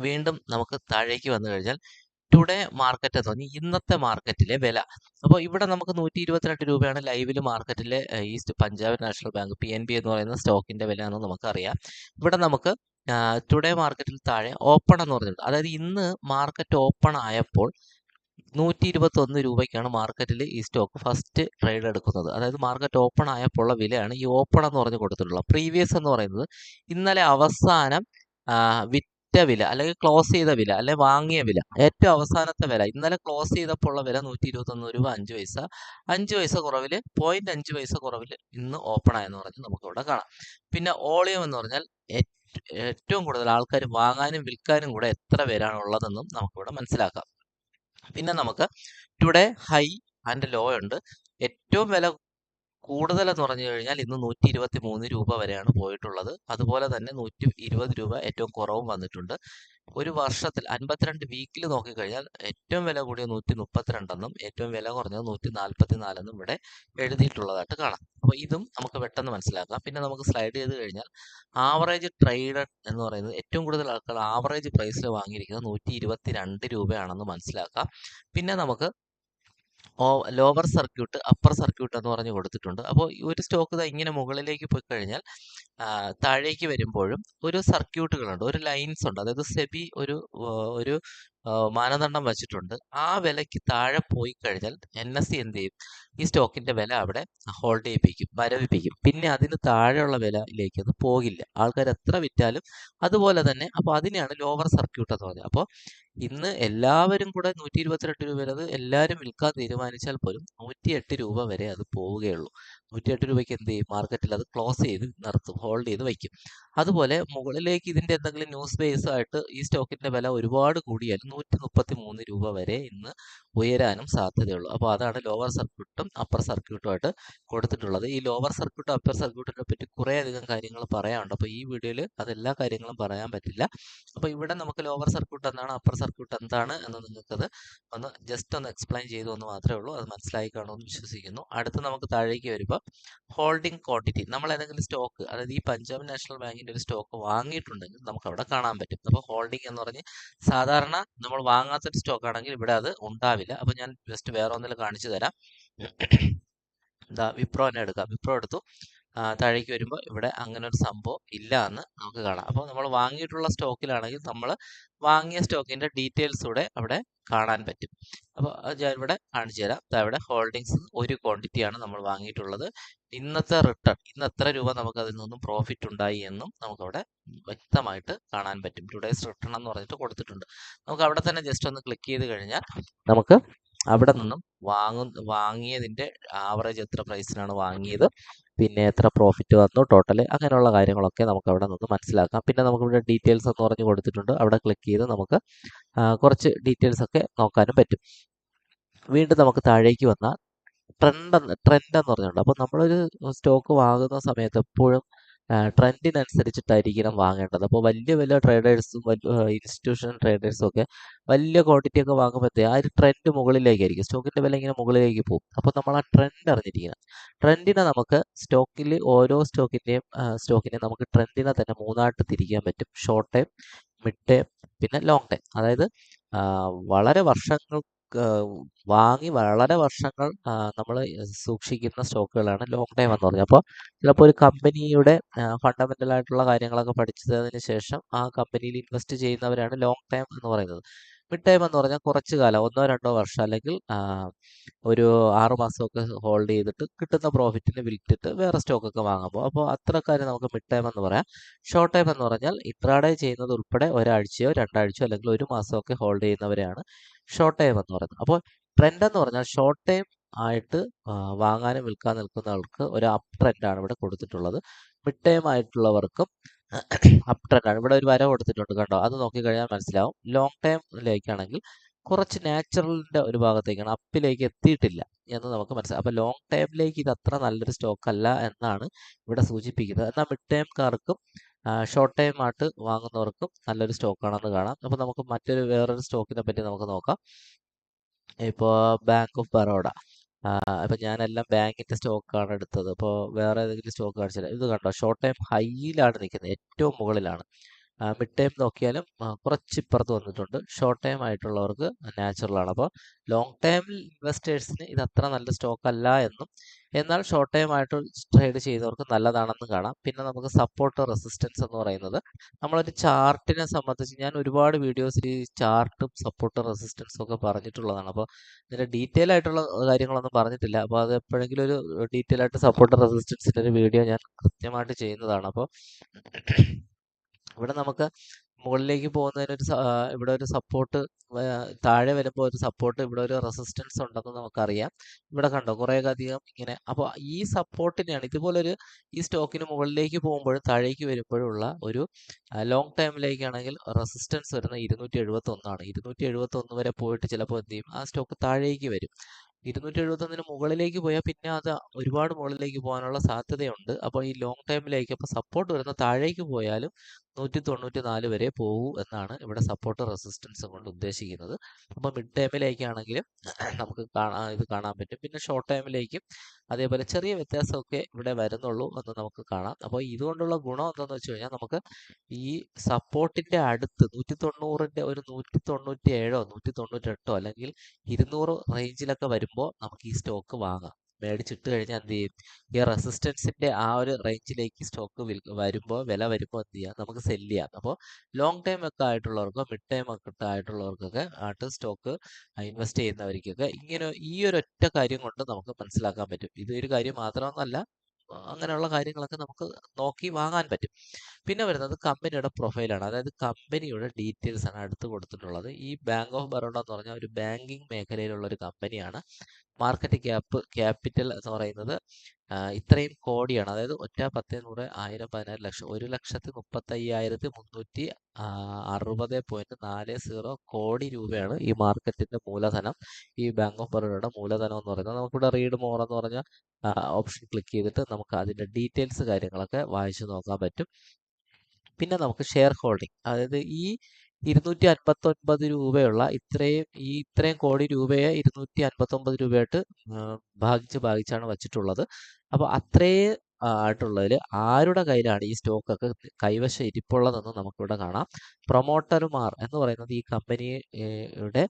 വീണ്ടും നമുക്ക് താഴേക്ക് വന്നു കഴിഞ്ഞാൽ ടുഡേ മാർക്കറ്റ് എന്ന് പറഞ്ഞാൽ ഇന്നത്തെ മാർക്കറ്റിലെ വില. അപ്പോൾ ഇവിടെ നമുക്ക് നൂറ്റി ഇരുപത്തിരണ്ട് രൂപയാണ് ലൈവിൽ മാർക്കറ്റിലെ east Punjab National Bank P N B എന്ന് പറയുന്ന സ്റ്റോക്കിന്റെ വില എന്ന് നമുക്കറിയാം. ഇവിടെ നമുക്ക് ടുഡേ മാർക്കറ്റിൽ താഴെ ഓപ്പൺ എന്ന് പറഞ്ഞിട്ടുണ്ട്. അതായത് ഇന്ന് മാർക്കറ്റ് ഓപ്പൺ ആയപ്പോൾ നൂറ്റി ഇരുപത്തി ഒന്ന് രൂപയ്ക്കാണ് മാർക്കറ്റിൽ ഈ സ്റ്റോക്ക് ഫസ്റ്റ് ട്രേഡ് എടുക്കുന്നത്. അതായത് മാർക്കറ്റ് ഓപ്പൺ ആയപ്പോൾ ഉള്ള വിലയാണ് ഈ ഓപ്പൺ എന്ന് പറഞ്ഞ് കൊടുത്തിട്ടുള്ളത്. പ്രീവിയസ് എന്ന് പറയുന്നത് ഇന്നലെ അവസാനം വിറ്റ് വിറ്റ വില അല്ലെങ്കിൽ ക്ലോസ് ചെയ്ത വില അല്ലെ വാങ്ങിയ വില ഏറ്റവും അവസാനത്തെ വില. ഇന്നലെ ക്ലോസ് ചെയ്തപ്പോൾ ഉള്ള വില നൂറ്റി ഇരുപത്തൊന്ന് രൂപ അഞ്ച് പൈസ. അഞ്ച് പൈസ കുറവിൽ പോയിന്റ് അഞ്ച് പൈസ കുറവിൽ ഇന്ന് ഓപ്പൺ ആയെന്ന് പറഞ്ഞ് നമുക്ക് ഇവിടെ കാണാം. പിന്നെ ഓളിയം എന്ന് പറഞ്ഞാൽ ഏറ്റവും കൂടുതൽ ആൾക്കാർ വാങ്ങാനും വിൽക്കാനും കൂടെ എത്ര പേരാണ് ഉള്ളതെന്നും നമുക്കിവിടെ മനസ്സിലാക്കാം. പിന്നെ നമുക്ക് ടുഡേ ഹൈ ആൻഡ് ലോ ഉണ്ട്. ഏറ്റവും വില കൂടുതലെന്ന് പറഞ്ഞു കഴിഞ്ഞാൽ ഇന്ന് നൂറ്റി ഇരുപത്തി മൂന്ന് രൂപ വരെയാണ് പോയിട്ടുള്ളത്. അതുപോലെ തന്നെ നൂറ്റി ഇരുപത് രൂപ ഏറ്റവും കുറവും വന്നിട്ടുണ്ട്. ഒരു വർഷത്തിൽ അൻപത്തിരണ്ട് വീക്കിൽ നോക്കിക്കഴിഞ്ഞാൽ ഏറ്റവും വില കൂടിയ നൂറ്റി മുപ്പത്തിരണ്ടെന്നും ഏറ്റവും വില കുറഞ്ഞത് നൂറ്റി നാൽപ്പത്തി നാലെന്നും ഇവിടെ എഴുതിയിട്ടുള്ളതായിട്ട് കാണാം. അപ്പോൾ ഇതും നമുക്ക് പെട്ടെന്ന് മനസ്സിലാക്കാം. പിന്നെ നമുക്ക് സ്ലൈഡ് ചെയ്ത് കഴിഞ്ഞാൽ ആവറേജ് ട്രേഡഡ് എന്ന് പറയുന്നത് ഏറ്റവും കൂടുതൽ ആൾക്കാർ ആവറേജ് പ്രൈസിൽ വാങ്ങിയിരിക്കുന്നത് നൂറ്റി ഇരുപത്തി രണ്ട് രൂപയാണെന്ന് മനസ്സിലാക്കാം. പിന്നെ നമുക്ക് ലോവർ സർക്യൂട്ട് അപ്പർ സർക്യൂട്ട് എന്ന് പറഞ്ഞ് കൊടുത്തിട്ടുണ്ട്. അപ്പോൾ ഒരു സ്റ്റോക്ക് ഇങ്ങനെ മുകളിലേക്ക് പോയി കഴിഞ്ഞാൽ താഴേക്ക് വരുമ്പോഴും ഒരു സർക്യൂട്ടുകളുണ്ട് ഒരു ലൈൻസ് ഉണ്ട്. അതായത് സെബി ഒരു ഒരു മാനദണ്ഡം വച്ചിട്ടുണ്ട്. ആ വിലയ്ക്ക് താഴെ പോയി കഴിഞ്ഞാൽ എൻ എസ് സി എന്ത് ചെയ്യും? ഈ സ്റ്റോക്കിന്റെ വില അവിടെ ഹോൾഡ് ചെയ്യിപ്പിക്കും മരവിപ്പിക്കും പിന്നെ അതിന് താഴെയുള്ള വിലയിലേക്ക് അത് പോകില്ല. ആൾക്കാർ എത്ര വിറ്റാലും അതുപോലെ തന്നെ അപ്പോൾ അതിനെയാണ് ലോവർ സർക്യൂട്ട് എന്ന് പറഞ്ഞത് അപ്പോൾ ഇന്ന് എല്ലാവരും കൂടെ നൂറ്റി ഇരുപത്തിരണ്ട് രൂപ വരെ എല്ലാവരും വിൽക്കാൻ തീരുമാനിച്ചാൽ പോലും നൂറ്റിയെട്ട് രൂപ വരെ അത് പോവുകയുള്ളൂ. നൂറ്റിയെട്ട് രൂപയ്ക്ക് എന്ത് ചെയ്യും? മാർക്കറ്റിൽ അത് ക്ലോസ് ചെയ്ത് നിർത്തും ഹോൾഡ് ചെയ്ത് വയ്ക്കും. അതുപോലെ മുകളിലേക്ക് ഇതിന്റെ എന്തെങ്കിലും ന്യൂസ് ബേസ് ആയിട്ട് ഈ സ്റ്റോക്കിന്റെ വില ഒരുപാട് കൂടിയാൽ നൂറ്റി മുപ്പത്തി മൂന്ന് രൂപ വരെ ഇന്ന് ഉയരാനും സാധ്യതയുള്ളൂ. അപ്പോൾ അതാണ് ലോവർ സർക്യൂട്ടും അപ്പർ സർക്യൂട്ടും ആയിട്ട് കൊടുത്തിട്ടുള്ളത്. ഈ ലോവർ സർക്യൂട്ടും അപ്പർ സർക്യൂട്ടിനെ പറ്റി കുറേ അധികം കാര്യങ്ങൾ പറയാനുണ്ട്. അപ്പോൾ ഈ വീഡിയോയിൽ അതെല്ലാ കാര്യങ്ങളും പറയാൻ പറ്റില്ല. അപ്പോൾ ഇവിടെ നമുക്ക് ലോവർ സർക്യൂട്ട് എന്താണ് അപ്പർ സർക്യൂട്ട് എന്താണ് എന്ന് നിങ്ങൾക്കത് ഒന്ന് ജസ്റ്റ് ഒന്ന് എക്സ്പ്ലെയിൻ ചെയ്തു എന്ന് മാത്രമേ ഉള്ളൂ. അത് മനസ്സിലായി കാണുമെന്ന് വിശ്വസിക്കുന്നു. അടുത്ത് നമുക്ക് താഴേക്ക് വരുമ്പോൾ ഹോൾഡിംഗ് ക്വാണ്ടിറ്റി നമ്മൾ ഏതെങ്കിലും സ്റ്റോക്ക് അതായത് ഈ പഞ്ചാബ് നാഷണൽ ബാങ്കിന്റെ ഒരു സ്റ്റോക്ക് വാങ്ങിയിട്ടുണ്ടെങ്കിൽ നമുക്ക് അവിടെ കാണാൻ പറ്റും. അപ്പോൾ ഹോൾഡിംഗ് എന്ന് പറഞ്ഞ് സാധാരണ നമ്മൾ വാങ്ങാത്തൊരു സ്റ്റോക്ക് ആണെങ്കിൽ ഇവിടെ അത് ഉണ്ടാവില്ല. അപ്പോൾ ഞാൻ ജസ്റ്റ് വേറെ ഒന്നിൽ കാണിച്ചു തരാം. എന്താ വിപ്രോനെ എടുക്കാം. വിപ്രോ എടുത്തു. താഴേക്ക് വരുമ്പോൾ ഇവിടെ അങ്ങനെ ഒരു സംഭവം ഇല്ല എന്ന് നമുക്ക് കാണാം. അപ്പോൾ നമ്മൾ വാങ്ങിയിട്ടുള്ള സ്റ്റോക്കിലാണെങ്കിൽ നമ്മൾ വാങ്ങിയ സ്റ്റോക്കിന്റെ ഡീറ്റെയിൽസ് കൂടെ അവിടെ കാണാൻ പറ്റും. അപ്പോൾ ഞാൻ ഇവിടെ കാണിച്ചു തരാം. ഇവിടെ ഹോൾഡിങ്സ് ഒരു ക്വാണ്ടിറ്റിയാണ് നമ്മൾ വാങ്ങിയിട്ടുള്ളത്. ഇന്നത്തെ റിട്ടേൺ ഇന്ന് എത്ര രൂപ നമുക്ക് അതിൽ നിന്നും പ്രോഫിറ്റ് ഉണ്ടായി എന്നും നമുക്കവിടെ വ്യക്തമായിട്ട് കാണാൻ പറ്റും. ടുഡേസ് റിട്ടേൺ എന്ന് പറഞ്ഞിട്ട് കൊടുത്തിട്ടുണ്ട്. നമുക്ക് അവിടെ തന്നെ ജസ്റ്റ് ഒന്ന് ക്ലിക്ക് ചെയ്ത് കഴിഞ്ഞാൽ നമുക്ക് അവിടെ നിന്നും വാങ്ങും വാങ്ങിയതിന്റെ ആവറേജ് എത്ര പ്രൈസിനാണ് വാങ്ങിയത്? പിന്നെ എത്ര പ്രോഫിറ്റ് വന്നു ടോട്ടൽ അങ്ങനെയുള്ള കാര്യങ്ങളൊക്കെ നമുക്ക് അവിടെ നിന്ന് മനസ്സിലാക്കാം. പിന്നെ നമുക്ക് ഇവിടെ ഡീറ്റെയിൽസ് എന്ന് പറഞ്ഞ് കൊടുത്തിട്ടുണ്ട്. അവിടെ ക്ലിക്ക് ചെയ്ത് നമുക്ക് കുറച്ച് ഡീറ്റെയിൽസ് ഒക്കെ നോക്കാനും പറ്റും. വീണ്ടും നമുക്ക് താഴേക്ക് വന്നാൽ ട്രെൻഡ് ട്രെൻഡ് എന്ന് പറഞ്ഞിട്ടുണ്ട്. അപ്പോൾ നമ്മളൊരു സ്റ്റോക്ക് വാങ്ങുന്ന സമയത്ത് എപ്പോഴും ട്രെൻഡിനനുസരിച്ചിട്ടായിരിക്കണം വാങ്ങേണ്ടത്. അപ്പോൾ വലിയ വലിയ ട്രേഡേഴ്സും ഇൻസ്റ്റിറ്റ്യൂഷണൽ ട്രേഡേഴ്സും ഒക്കെ വലിയ ക്വാണ്ടിറ്റി ഒക്കെ വാങ്ങുമ്പോഴത്തേ ആ ഒരു ട്രെൻഡ് മുകളിലേക്കായിരിക്കും. സ്റ്റോക്കിന്റെ വില ഇങ്ങനെ മുകളിലേക്ക് പോകും. അപ്പോൾ നമ്മൾ ആ ട്രെൻഡ് അറിഞ്ഞിരിക്കണം ട്രെൻഡിനെ നമുക്ക് സ്റ്റോക്കിൽ ഓരോ സ്റ്റോക്കിന്റെയും സ്റ്റോക്കിനെ നമുക്ക് ട്രെൻഡിനെ തന്നെ മൂന്നായിട്ട് തിരിക്കാൻ പറ്റും. ഷോർട്ട് ടൈം മിഡ് ടൈം പിന്നെ ലോങ് ടൈം അതായത് വളരെ വർഷങ്ങൾ വാങ്ങി വളരെ വർഷങ്ങൾ നമ്മൾ സൂക്ഷിക്കുന്ന സ്റ്റോക്കുകളാണ് ലോങ് ടൈം എന്ന് പറഞ്ഞത്. അപ്പോൾ ചിലപ്പോൾ ഒരു കമ്പനിയുടെ ഫണ്ടമെന്റൽ ആയിട്ടുള്ള കാര്യങ്ങളൊക്കെ പഠിച്ചതിന് ശേഷം ആ കമ്പനിയിൽ ഇൻവെസ്റ്റ് ചെയ്യുന്നവരാണ് ലോങ് ടൈം എന്ന് പറയുന്നത്. മിഡ് ടൈം എന്ന് പറഞ്ഞാൽ കുറച്ച് കാലം ഒന്നോ രണ്ടോ വർഷം അല്ലെങ്കിൽ ഒരു ആറ് മാസമൊക്കെ ഹോൾഡ് ചെയ്തിട്ട് കിട്ടുന്ന പ്രോഫിറ്റിന് വിറ്റിട്ട് വേറെ സ്റ്റോക്കൊക്കെ വാങ്ങുമ്പോൾ അപ്പോൾ അത്ര കാര്യം നമുക്ക് മിഡ് ടൈം എന്ന് പറയാം. ഷോർട്ട് ടൈം എന്ന് പറഞ്ഞാൽ ഇട്രാഡേ ചെയ്യുന്നത് ഉൾപ്പെടെ ഒരാഴ്ചയോ രണ്ടാഴ്ചയോ അല്ലെങ്കിൽ ഒരു മാസമൊക്കെ ഹോൾഡ് ചെയ്യുന്നവരെയാണ് ഷോർട്ട് ടൈം എന്ന് പറയുന്നത്. അപ്പോൾ ട്രെൻഡ് എന്ന് പറഞ്ഞാൽ ഷോർട്ട് ടൈം ആയിട്ട് വാങ്ങാനും വിൽക്കാൻ നിൽക്കുന്നവർക്ക് ഒരു അപ് ട്രെൻഡാണ് ഇവിടെ കൊടുത്തിട്ടുള്ളത്. മിഡ് ടൈം ആയിട്ടുള്ളവർക്കും അപ് ആണ്. ഇവിടെ ഒരു വര കൊടുത്തിട്ടുണ്ട് കണ്ടോ? അത് നോക്കിക്കഴിഞ്ഞാൽ മനസ്സിലാവും. ലോങ് ടൈമിലേക്കാണെങ്കിൽ കുറച്ച് നാച്ചുറലിന്റെ ഒരു ഭാഗത്തേക്കാണ് അപ്പിലേക്ക് എത്തിയിട്ടില്ല എന്ന് നമുക്ക് മനസ്സിലാവും. അപ്പോൾ ലോങ് ടൈമിലേക്ക് ഇത് അത്ര നല്ലൊരു സ്റ്റോക്ക് അല്ല എന്നാണ് ഇവിടെ സൂചിപ്പിക്കുന്നത്. എന്നാൽ മിഡ് ടൈംകാർക്കും ഷോർട്ട് ടൈം ആയിട്ട് വാങ്ങുന്നവർക്കും നല്ലൊരു സ്റ്റോക്കാണെന്ന് കാണാം. അപ്പോൾ നമുക്ക് മറ്റൊരു വേറൊരു സ്റ്റോക്കിനെ പറ്റി നമുക്ക് നോക്കാം. ഇപ്പോൾ ബാങ്ക് ഓഫ് ബറോഡ ഇപ്പം ഞാനെല്ലാം ബാങ്കിന്റെ സ്റ്റോക്കാണ് എടുത്തത്. അപ്പോൾ വേറെ ഏതെങ്കിലും സ്റ്റോക്ക് കാണിച്ചില്ല ഇത് കണ്ടോ? ഷോർട്ട് ടൈം ഹൈയിലാണ് നിൽക്കുന്നത്. ഏറ്റവും മുകളിലാണ്. മിഡ് ടൈം നോക്കിയാലും കുറച്ച് ഇപ്പുറത്ത് വന്നിട്ടുണ്ട്. ഷോർട്ട് ടൈം ആയിട്ടുള്ളവർക്ക് നാച്ചുറൽ ആണ്. അപ്പോൾ ലോങ് ടൈമിൽ ഇൻവെസ്റ്റേഴ്സിന് ഇത് അത്ര നല്ല സ്റ്റോക്ക് അല്ല എന്നും എന്നാൽ ഷോർട്ട് ടൈം ആയിട്ട് ട്രേഡ് ചെയ്യുന്നവർക്ക് നല്ലതാണെന്ന് കാണാം. പിന്നെ നമുക്ക് സപ്പോർട്ട് റെസിസ്റ്റൻസ് എന്ന് പറയുന്നത് നമ്മളൊരു ചാർട്ടിനെ സംബന്ധിച്ച് ഞാൻ ഒരുപാട് വീഡിയോസിൽ ഈ ചാർട്ടും സപ്പോർട്ട് റെസിസ്റ്റൻസും ഒക്കെ പറഞ്ഞിട്ടുള്ളതാണ്. അപ്പോൾ ഇതിന്റെ ഡീറ്റെയിൽ ആയിട്ടുള്ള കാര്യങ്ങളൊന്നും പറഞ്ഞിട്ടില്ല. അപ്പോൾ അത് എപ്പോഴെങ്കിലും ഒരു ഡീറ്റെയിൽ ആയിട്ട് സപ്പോർട്ട് റെസിസ്റ്റൻസിന്റെ ഒരു വീഡിയോ ഞാൻ കൃത്യമായിട്ട് ചെയ്യുന്നതാണ്. അപ്പോൾ ഇവിടെ നമുക്ക് മുകളിലേക്ക് പോകുന്നതിന് ഒരു ഇവിടെ ഒരു സപ്പോർട്ട് താഴെ വരുമ്പോൾ ഒരു സപ്പോർട്ട് ഇവിടെ ഒരു റെസിസ്റ്റൻസ് ഉണ്ടെന്ന് നമുക്കറിയാം. ഇവിടെ കണ്ടോ കുറേ അധികം ഇങ്ങനെ. അപ്പോൾ ഈ സപ്പോർട്ടിനെയാണ് ഇതുപോലെ ഒരു ഈ സ്റ്റോക്കിന് മുകളിലേക്ക് പോകുമ്പോഴും താഴേക്ക് വരുമ്പോഴുള്ള ഒരു ലോങ് ടൈമിലേക്കാണെങ്കിൽ റെസിസ്റ്റൻസ് വരുന്ന ഇരുന്നൂറ്റി എഴുപത്തി ഒന്നാണ് ഇരുന്നൂറ്റി എഴുപത്തി ഒന്ന് വരെ പോയിട്ട് ചിലപ്പോൾ എന്ത് ചെയ്യും? ആ സ്റ്റോക്ക് താഴേക്ക് വരും. ഇരുന്നൂറ്റി എഴുപത്തി ഒന്നിന് മുകളിലേക്ക് പോയാൽ പിന്നെ അത് ഒരുപാട് മുകളിലേക്ക് പോകാനുള്ള സാധ്യതയുണ്ട്. അപ്പോൾ ഈ ലോങ് ടൈമിലേക്ക് അപ്പോൾ സപ്പോർട്ട് വരുന്ന താഴേക്ക് പോയാലും നൂറ്റി തൊണ്ണൂറ്റി നാല് വരെ പോകൂ എന്നാണ് ഇവിടെ സപ്പോർട്ട് റെസിസ്റ്റൻസ് കൊണ്ട് ഉദ്ദേശിക്കുന്നത്. അപ്പോൾ മിഡ് ടൈമിലേക്കാണെങ്കിലും നമുക്ക് കാണാൻ ഇത് കാണാൻ പറ്റും. പിന്നെ ഷോർട്ട് ടൈമിലേക്കും അതേപോലെ ചെറിയ വ്യത്യാസമൊക്കെ ഇവിടെ വരുന്നുള്ളൂ എന്ന് നമുക്ക് കാണാം. അപ്പോൾ ഇതുകൊണ്ടുള്ള ഗുണം എന്താണെന്ന് വെച്ച് കഴിഞ്ഞാൽ നമുക്ക് ഈ സപ്പോർട്ടിന്റെ അടുത്ത് നൂറ്റി തൊണ്ണൂറിന്റെ ഒരു നൂറ്റി തൊണ്ണൂറ്റി ഏഴോ നൂറ്റി തൊണ്ണൂറ്റി എട്ടോ അല്ലെങ്കിൽ ഇരുന്നൂറ് റേഞ്ചിലൊക്കെ വരുമ്പോൾ നമുക്ക് ഈ സ്റ്റോക്ക് വാങ്ങാം. മേടിച്ചിട്ട് കഴിഞ്ഞാൽ എന്ത് ചെയ്യും? ഈ റെസിസ്റ്റൻസിന്റെ ആ ഒരു റേഞ്ചിലേക്ക് സ്റ്റോക്ക് വരുമ്പോൾ വില വരുമ്പോൾ എന്ത് ചെയ്യാം? നമുക്ക് സെല്ല് ചെയ്യാം. അപ്പോൾ ലോങ് ടൈം ഒക്കെ ആയിട്ടുള്ളവർക്കോ മിഡ് ടൈം ഒക്കെ ആയിട്ടുള്ളവർക്കൊക്കെ ആയിട്ട് സ്റ്റോക്ക് ഇൻവെസ്റ്റ് ചെയ്യുന്നവർക്കൊക്കെ ഇങ്ങനെ ഈ ഒരു ഒറ്റ കാര്യം കൊണ്ട് നമുക്ക് മനസ്സിലാക്കാൻ പറ്റും. ഇത് ഒരു കാര്യം മാത്രമൊന്നുമല്ല ആ, അങ്ങനെയുള്ള കാര്യങ്ങളൊക്കെ നമുക്ക് നോക്കി വാങ്ങാൻ പറ്റും. പിന്നെ വരുന്നത് കമ്പനിയുടെ പ്രൊഫൈലാണ് അതായത് കമ്പനിയുടെ ഡീറ്റെയിൽസ് ആണ് അടുത്ത് കൊടുത്തിട്ടുള്ളത്. ഈ ബാങ്ക് ഓഫ് ബറോഡ എന്ന് പറഞ്ഞാൽ ഒരു ബാങ്കിങ് മേഖലയിലുള്ള ഒരു കമ്പനിയാണ്. മാർക്കറ്റ് ക്യാപ്പ് ക്യാപിറ്റൽ എന്ന് പറയുന്നത് ഇത്രയും കോടിയാണ്. അതായത് ഒറ്റ പത്ത് നൂറ് ആയിരം പതിനായിരം ലക്ഷം. ഒരു ലക്ഷത്തി മുപ്പത്തയ്യായിരത്തി മുന്നൂറ്റി അറുപത് പോയിന്റ് നാല് സീറോ കോടി രൂപയാണ് ഈ മാർക്കറ്റിന്റെ മൂലധനം. ഈ ബാങ്ക് ഓഫ് ബറോഡയുടെ മൂലധനം എന്ന് പറയുന്നത്. നമുക്കിവിടെ റീഡ് മോർ എന്ന് പറഞ്ഞ ഓപ്ഷൻ ക്ലിക്ക് ചെയ്തിട്ട് നമുക്ക് അതിന്റെ ഡീറ്റെയിൽസ് കാര്യങ്ങളൊക്കെ വായിച്ചു നോക്കാൻ പറ്റും. പിന്നെ നമുക്ക് ഷെയർ ഹോൾഡിംഗ് അതായത് ഈ ഇരുന്നൂറ്റി അൻപത്തൊൻപത് രൂപയുള്ള ഇത്രയും ഈ ഇത്രയും കോടി രൂപയെ ഇരുന്നൂറ്റി അൻപത്തൊമ്പത് രൂപയായിട്ട് ഭാഗിച്ച് ഭാഗിച്ചാണ് വച്ചിട്ടുള്ളത്. അപ്പോൾ അത്രയും ആയിട്ടുള്ളതിൽ ആരുടെ കയ്യിലാണ് ഈ സ്റ്റോക്കൊക്കെ കൈവശം ഇരിപ്പുള്ളതെന്ന് നമുക്കിവിടെ കാണാം. പ്രൊമോട്ടർമാർ എന്ന് പറയുന്നത് ഈ കമ്പനിയുടെ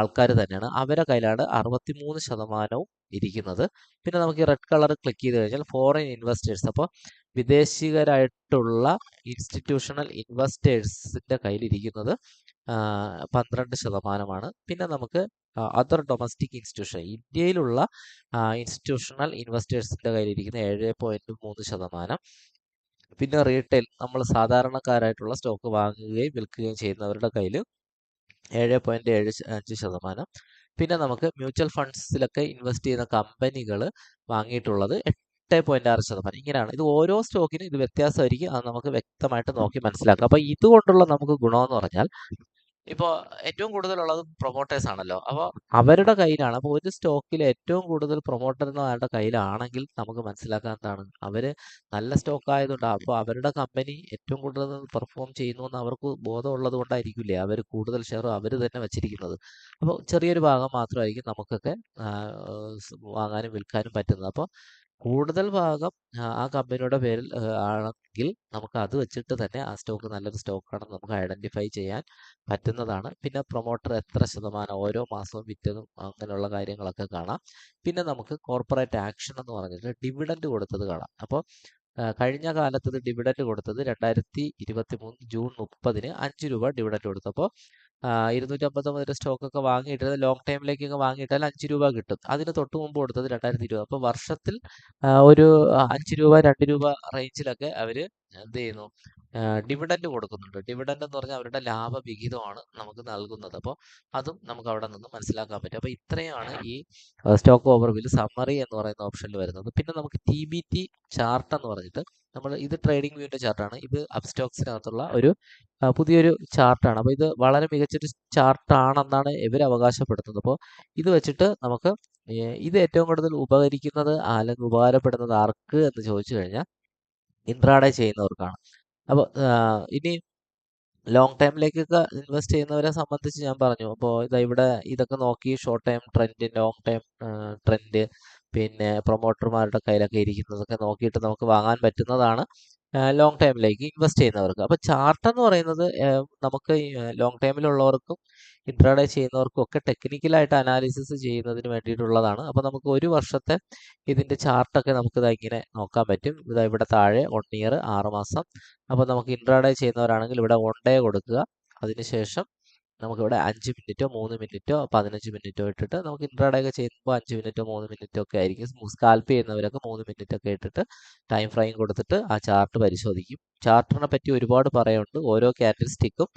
ആൾക്കാർ തന്നെയാണ്. അവരുടെ കയ്യിലാണ് അറുപത്തിമൂന്ന് ശതമാനവും ഇരിക്കുന്നത്. പിന്നെ നമുക്ക് ഈ റെഡ് കളർ ക്ലിക്ക് ചെയ്ത് കഴിഞ്ഞാൽ ഫോറിൻ ഇൻവെസ്റ്റേഴ്സ്. അപ്പോൾ വിദേശികരായിട്ടുള്ള ഇൻസ്റ്റിറ്റ്യൂഷണൽ ഇൻവെസ്റ്റേഴ്സിന്റെ കയ്യിലിരിക്കുന്നത് പന്ത്രണ്ട് ശതമാനമാണ്. പിന്നെ നമുക്ക് അതർ ഡൊമസ്റ്റിക് ഇൻസ്റ്റിറ്റ്യൂഷൻ ഇന്ത്യയിലുള്ള ഇൻസ്റ്റിറ്റ്യൂഷണൽ ഇൻവെസ്റ്റേഴ്സിന്റെ കയ്യിലിരിക്കുന്ന ഏഴ് പോയിന്റ് മൂന്ന് ശതമാനം. പിന്നെ റീറ്റെയിൽ നമ്മൾ സാധാരണക്കാരായിട്ടുള്ള സ്റ്റോക്ക് വാങ്ങുകയും വിൽക്കുകയും ചെയ്യുന്നവരുടെ കയ്യിൽ ഏഴ് പോയിന്റ് ഏഴ് അഞ്ച് ശതമാനം. പിന്നെ നമുക്ക് മ്യൂച്വൽ ഫണ്ട്സിലൊക്കെ ഇൻവെസ്റ്റ് ചെയ്യുന്ന കമ്പനികൾ വാങ്ങിയിട്ടുള്ളത് എട്ട് പോയിന്റ് ആറ് ശതമാനം. ഇങ്ങനെയാണ്. ഇത് ഓരോ സ്റ്റോക്കിനും ഇത് വ്യത്യാസമായിരിക്കും. അത് നമുക്ക് വ്യക്തമായിട്ട് നോക്കി മനസ്സിലാക്കാം. അപ്പോൾ ഇതുകൊണ്ടുള്ള നമുക്ക് ഗുണമെന്ന് പറഞ്ഞാൽ ഇപ്പോൾ ഏറ്റവും കൂടുതലുള്ളത് പ്രൊമോട്ടേഴ്സ് ആണല്ലോ. അപ്പോൾ അവരുടെ കയ്യിലാണ്. അപ്പോൾ ഒരു സ്റ്റോക്കിൽ ഏറ്റവും കൂടുതൽ പ്രൊമോട്ടർ ആളുടെ കയ്യിലാണെങ്കിൽ നമുക്ക് മനസ്സിലാക്കാൻ എന്താണ്. അവർ നല്ല സ്റ്റോക്ക് ആയതുകൊണ്ട് അപ്പോൾ അവരുടെ കമ്പനി ഏറ്റവും കൂടുതൽ പെർഫോം ചെയ്യുന്നു എന്ന് അവർക്ക് ബോധമുള്ളത് കൊണ്ടായിരിക്കില്ലേ അവർ കൂടുതൽ ഷെയർ അവർ തന്നെ വെച്ചിരിക്കുന്നത്. അപ്പോൾ ചെറിയൊരു ഭാഗം മാത്രമായിരിക്കും നമുക്കൊക്കെ വാങ്ങാനും വിൽക്കാനും പറ്റുന്നത്. അപ്പോൾ കൂടുതൽ ഭാഗം ആ കമ്പനിയുടെ പേരിൽ ആണെങ്കിൽ നമുക്ക് അത് വെച്ചിട്ട് തന്നെ ആ സ്റ്റോക്ക് നല്ലൊരു സ്റ്റോക്കാണെന്ന് നമുക്ക് ഐഡന്റിഫൈ ചെയ്യാൻ പറ്റുന്നതാണ്. പിന്നെ പ്രൊമോട്ടർ എത്ര ശതമാനം ഓരോ മാസവും വിറ്റതും അങ്ങനെയുള്ള കാര്യങ്ങളൊക്കെ കാണാം. പിന്നെ നമുക്ക് കോർപ്പറേറ്റ് ആക്ഷൻ എന്ന് പറഞ്ഞിട്ട് ഡിവിഡൻഡ് കൊടുത്തത് കാണാം. അപ്പോൾ കഴിഞ്ഞ കാലത്ത് ഇത് ഡിവിഡൻഡ് കൊടുത്തത് രണ്ടായിരത്തി ഇരുപത്തി മൂന്ന് ജൂൺ മുപ്പതിന് അഞ്ച് രൂപ ഡിവിഡൻഡ് കൊടുത്തു. അപ്പോൾ ഇരുന്നൂറ്റമ്പത്തൊമ്പത് സ്റ്റോക്കൊക്കെ വാങ്ങിയിട്ട് ലോങ് ടൈമിലേക്കൊക്കെ വാങ്ങിയിട്ടാൽ അഞ്ച് രൂപ കിട്ടും. അതിന് തൊട്ട് മുമ്പ് കൊടുത്തത് രണ്ടായിരത്തി ഇരുപത് അപ്പോൾ വർഷത്തിൽ ഒരു അഞ്ച് രൂപ രണ്ട് രൂപ റേഞ്ചിലൊക്കെ അവർ എന്ത് ചെയ്യുന്നു? ഡിവിഡൻഡ് കൊടുക്കുന്നുണ്ട്. ഡിവിഡൻഡ് എന്ന് പറഞ്ഞാൽ അവരുടെ ലാഭവിഹിതമാണ് നമുക്ക് നൽകുന്നത്. അപ്പോൾ അതും നമുക്ക് അവിടെ നിന്ന് മനസ്സിലാക്കാൻ പറ്റും. അപ്പോൾ ഇത്രയാണ് ഈ സ്റ്റോക്ക് ഓവർവ്യൂൽ സമ്മറി എന്ന് പറയുന്ന ഓപ്ഷനിൽ വരുന്നത്. പിന്നെ നമുക്ക് ടി ബി ടി ചാർട്ട് എന്ന് പറഞ്ഞിട്ട് നമ്മൾ ഇത് ട്രേഡിംഗ് വ്യൂവിന്റെ ചാർട്ടാണ് ഇത് അപ്സ്റ്റോക്സിനകത്തുള്ള ഒരു പുതിയൊരു ചാർട്ടാണ് അപ്പോൾ ഇത് വളരെ മികച്ചൊരു ചാർട്ടാണെന്നാണ് ഇവർ അവകാശപ്പെടുന്നത് അപ്പോൾ ഇത് വെച്ചിട്ട് നമുക്ക് ഇത് ഏറ്റവും കൂടുതൽ ഉപകരിക്കുന്നത് അല്ലെങ്കിൽ ഉപകാരപ്പെടുന്നത് ആർക്ക് എന്ന് ചോദിച്ചു കഴിഞ്ഞാൽ ഇൻട്രാഡേ ചെയ്യുന്നവർക്കാണ്. അപ്പോൾ ഇനി ലോങ് ടൈമിലേക്കൊക്കെ ഇൻവെസ്റ്റ് ചെയ്യുന്നവരെ സംബന്ധിച്ച് ഞാൻ പറഞ്ഞു. അപ്പോൾ ഇതാ ഇവിടെ ഇതൊക്കെ നോക്കി short time trend long time trend പിന്നെ പ്രൊമോട്ടർമാരുടെ കയ്യിലൊക്കെ ഇരിക്കുന്നതൊക്കെ നോക്കിയിട്ട് നമുക്ക് വാങ്ങാൻ പറ്റുന്നതാണ്. ലോങ് ടൈമിലേക്ക് ഇൻവെസ്റ്റ് ചെയ്യുന്നവർക്ക്. അപ്പോൾ ചാർട്ട് എന്ന് പറയുന്നത് നമുക്ക് ലോങ് ടൈമിലുള്ളവർക്കും ഇൻട്രാഡേ ചെയ്യുന്നവർക്കും ഒക്കെ ടെക്നിക്കലായിട്ട് അനാലിസിസ് ചെയ്യുന്നതിന് വേണ്ടിയിട്ടുള്ളതാണ്. അപ്പോൾ നമുക്ക് ഒരു വർഷത്തെ ഇതിന്റെ ചാർട്ടൊക്കെ നമുക്ക് ഇതാ ഇങ്ങനെ നോക്കാൻ പറ്റും. ഇതാ ഇവിടെ താഴെ വൺ ഇയർ ആറ് മാസം. അപ്പോൾ നമുക്ക് ഇൻട്രാഡേ ചെയ്യുന്നവരാണെങ്കിൽ ഇവിടെ വൺ ഡേ കൊടുക്കുക. അതിനുശേഷം നമുക്കിവിടെ അഞ്ച് മിനിറ്റോ മൂന്ന് മിനിറ്റോ പതിനഞ്ച് മിനിറ്റോ ഇട്ടിട്ട് നമുക്ക് ഇൻട്രാഡേ ഒക്കെ ചെയ്യുമ്പോൾ അഞ്ച് മിനിറ്റോ മൂന്ന് മിനിറ്റോ ഒക്കെ ആയിരിക്കും. സ്കാൽപ്പ് ചെയ്യുന്നവരൊക്കെ മൂന്ന് മിനിറ്റ് ഒക്കെ ഇട്ടിട്ട് ടൈം ഫ്രെയിം കൊടുത്തിട്ട് ആ ചാർട്ട് പരിശോധിക്കും. ചാർട്ടിനെ പറ്റി ഒരുപാട് പറയുന്നുണ്ട്. ഓരോ ക്യാൻഡിൽ സ്റ്റിക്കും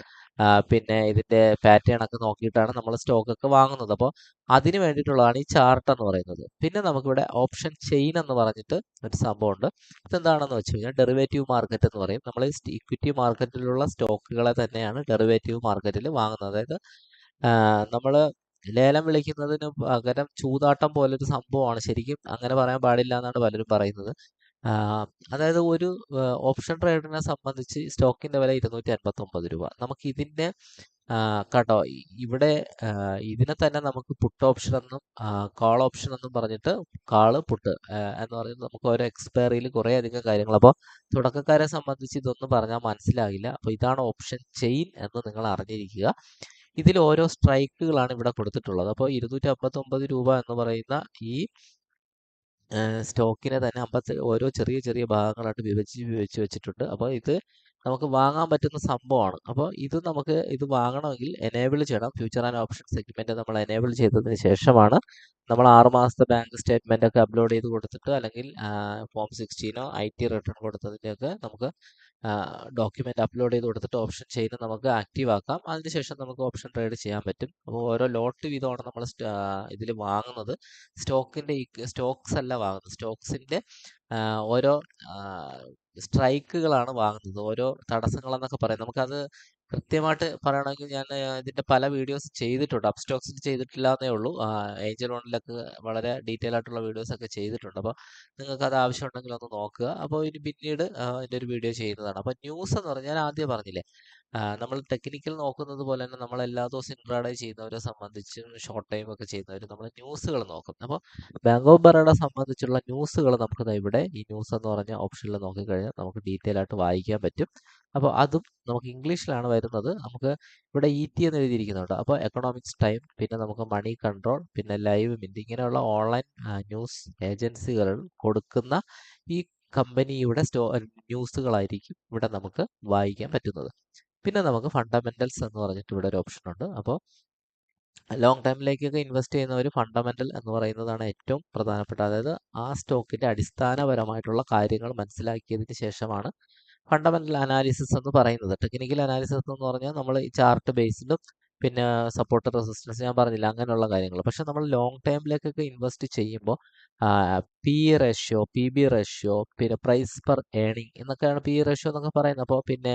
പിന്നെ ഇതിന്റെ പാറ്റേൺ ഒക്കെ നോക്കിയിട്ടാണ് നമ്മൾ സ്റ്റോക്ക് ഒക്കെ വാങ്ങുന്നത്. അപ്പോൾ അതിന് വേണ്ടിയിട്ടുള്ളതാണ് ഈ ചാർട്ട് എന്ന് പറയുന്നത്. പിന്നെ നമുക്കിവിടെ ഓപ്ഷൻ ചെയിൻ എന്ന് പറഞ്ഞിട്ട് ഒരു സംഭവമുണ്ട് ഇതെന്താണെന്ന് വെച്ച് കഴിഞ്ഞാൽ ഡെറിവേറ്റീവ് മാർക്കറ്റ് എന്ന് പറയും. നമ്മൾ ഇക്വിറ്റി മാർക്കറ്റിലുള്ള സ്റ്റോക്കുകളെ തന്നെയാണ് ഡെറിവേറ്റീവ് മാർക്കറ്റിൽ വാങ്ങുന്നത്. അതായത് നമ്മൾ ലേലം വിളിക്കുന്നതിന് പകരം ചൂതാട്ടം പോലൊരു സംഭവമാണ്. ശരിക്കും അങ്ങനെ പറയാൻ പാടില്ല എന്നാണ് പലരും പറയുന്നത്. അതായത് ഒരു ഓപ്ഷൻ ട്രേഡിനെ സംബന്ധിച്ച് സ്റ്റോക്കിന്റെ വില ഇരുന്നൂറ്റി അൻപത്തി ഒമ്പത് രൂപ. നമുക്ക് ഇതിന്റെ ആ, കേട്ടോ ഇവിടെ ഇതിനെ തന്നെ നമുക്ക് പുട്ട് ഓപ്ഷൻ എന്നും കോൾ ഓപ്ഷൻ എന്നും പറഞ്ഞിട്ട് കാൾ പുട്ട് എന്ന് പറയുന്നത് നമുക്ക് ഓരോ എക്സ്പയറിയിൽ കുറേ അധികം കാര്യങ്ങൾ. അപ്പോൾ തുടക്കക്കാരെ സംബന്ധിച്ച് ഇതൊന്നും പറഞ്ഞാൽ മനസ്സിലാകില്ല. അപ്പോൾ ഇതാണ് ഓപ്ഷൻ ചെയിൻ എന്ന് നിങ്ങൾ അറിഞ്ഞിരിക്കുക. ഇതിൽ ഓരോ സ്ട്രൈക്കുകളാണ് ഇവിടെ കൊടുത്തിട്ടുള്ളത്. അപ്പോൾ ഇരുന്നൂറ്റി അമ്പത്തി ഒമ്പത് രൂപ എന്ന് പറയുന്ന ഈ സ്റ്റോക്കിനെ തന്നെ അമ്പത്തി ഓരോ ചെറിയ ചെറിയ ഭാഗങ്ങളായിട്ട് വിഭജിച്ച് വിഭജിച്ച് വെച്ചിട്ടുണ്ട്. അപ്പോൾ ഇത് നമുക്ക് വാങ്ങാൻ പറ്റുന്ന സംഭവമാണ്. അപ്പോൾ ഇത് നമുക്ക് ഇത് വാങ്ങണമെങ്കിൽ എനേബിൾ ചെയ്യണം. ഫ്യൂച്ചർ ആൻഡ് ഓപ്ഷൻ സെഗ്മെന്റ് നമ്മൾ എനേബിൾ ചെയ്തതിന് ശേഷമാണ് നമ്മൾ ആറ് മാസത്തെ ബാങ്ക് സ്റ്റേറ്റ്മെന്റ് ഒക്കെ അപ്ലോഡ് ചെയ്ത് കൊടുത്തിട്ട് അല്ലെങ്കിൽ ഫോം സിക്സ്റ്റീനോ ഐ ടി റിട്ടേൺ കൊടുത്തതിന്റെയൊക്കെ നമുക്ക് ഡോക്യുമെന്റ് അപ്ലോഡ് ചെയ്ത് കൊടുത്തിട്ട് ഓപ്ഷൻ ചെയിൻ നമുക്ക് ആക്റ്റീവ് ആക്കാം. അതിനുശേഷം നമുക്ക് ഓപ്ഷൻ ട്രേഡ് ചെയ്യാൻ പറ്റും. അപ്പോൾ ഓരോ ലോട്ട് വീതമാണ് നമ്മൾ ഇതിൽ വാങ്ങുന്നത്. സ്റ്റോക്കിന്റെ സ്റ്റോക്സ് അല്ല വാങ്ങുന്നത്. സ്റ്റോക്സിന്റെ ഓരോ സ്ട്രൈക്കുകളാണ് വാങ്ങുന്നത്. ഓരോ തടസ്സങ്ങളെന്നൊക്കെ പറയും. നമുക്കത് കൃത്യമായിട്ട് പറയണമെങ്കിൽ ഞാൻ ഇതിന്റെ പല വീഡിയോസ് ചെയ്തിട്ടുണ്ട്. അപ് സ്റ്റോക്സിൽ ചെയ്തിട്ടില്ല എന്നേ ഉള്ളൂ ഏഞ്ചൽ വണ്ണിലൊക്കെ വളരെ ഡീറ്റെയിൽ ആയിട്ടുള്ള വീഡിയോസ് ഒക്കെ ചെയ്തിട്ടുണ്ട്. അപ്പോൾ നിങ്ങൾക്ക് അത് ആവശ്യമുണ്ടെങ്കിൽ ഒന്ന് നോക്കുക. അപ്പോൾ ഇനി പിന്നീട് അതിന്റെ ഒരു വീഡിയോ ചെയ്യുന്നതാണ്. അപ്പോൾ ന്യൂസ് എന്ന് പറഞ്ഞാൽ ഞാൻ ആദ്യം പറഞ്ഞില്ലേ നമ്മൾ ടെക്നിക്കൽ നോക്കുന്നത് പോലെ തന്നെ നമ്മൾ എല്ലാ ദിവസവും ഇൻട്രാഡേ ചെയ്യുന്നവരെ സംബന്ധിച്ച് ഷോർട്ട് ടൈം ഒക്കെ ചെയ്യുന്നവർ നമ്മൾ ന്യൂസുകൾ നോക്കും. അപ്പോൾ ബാങ്ക് ഓഫ് ബറോഡ സംബന്ധിച്ചുള്ള ന്യൂസുകൾ നമുക്ക് ഇവിടെ ഈ ന്യൂസ് എന്ന് പറഞ്ഞ ഓപ്ഷനിൽ നോക്കിക്കഴിഞ്ഞാൽ നമുക്ക് ഡീറ്റെയിൽ ആയിട്ട് വായിക്കാൻ പറ്റും. അപ്പോൾ അതും നമുക്ക് ഇംഗ്ലീഷിലാണ് വരുന്നത്. നമുക്ക് ഇവിടെ ഇ ടി എന്ന് എഴുതിയിരിക്കുന്നുണ്ട്. അപ്പോൾ എക്കണോമിക്സ് ടൈം പിന്നെ നമുക്ക് മണി കൺട്രോൾ പിന്നെ ലൈവ് മിന്റ് ഇങ്ങനെയുള്ള ഓൺലൈൻ ന്യൂസ് ഏജൻസികൾ കൊടുക്കുന്ന ഈ കമ്പനിയുടെ സ്റ്റോ ന്യൂസുകളായിരിക്കും ഇവിടെ നമുക്ക് വായിക്കാൻ പറ്റുന്നത്. പിന്നെ നമുക്ക് ഫണ്ടമെന്റൽസ് എന്ന് പറഞ്ഞിട്ട് ഇവിടെ ഒരു ഓപ്ഷൻ ഉണ്ട്. അപ്പോൾ ലോങ് ടൈമിലേക്കൊക്കെ ഇൻവെസ്റ്റ് ചെയ്യുന്നവർ ഫണ്ടമെന്റൽ എന്ന് പറയുന്നതാണ് ഏറ്റവും പ്രധാനപ്പെട്ട. അതായത് ആ സ്റ്റോക്കിന്റെ അടിസ്ഥാനപരമായിട്ടുള്ള കാര്യങ്ങൾ മനസ്സിലാക്കിയതിന് ശേഷമാണ് ഫണ്ടമെന്റൽ അനാലിസിസ് എന്ന് പറയുന്നത്. ടെക്നിക്കൽ അനാലിസിസ് എന്ന് പറഞ്ഞാൽ നമ്മൾ ഈ ചാർട്ട് ബേസ്ഡും പിന്നെ സപ്പോർട്ട് റെസിസ്റ്റൻസ് ഞാൻ പറഞ്ഞില്ല അങ്ങനെയുള്ള കാര്യങ്ങൾ. പക്ഷെ നമ്മൾ ലോങ് ടൈമിലേക്കൊക്കെ ഇൻവെസ്റ്റ് ചെയ്യുമ്പോൾ P ratio P B ratio പിന്നെ പ്രൈസ് പെർ ഏണിംഗ് എന്നൊക്കെയാണ് പി റേഷ്യോ എന്നൊക്കെ പറയുന്നത്. അപ്പോൾ പിന്നെ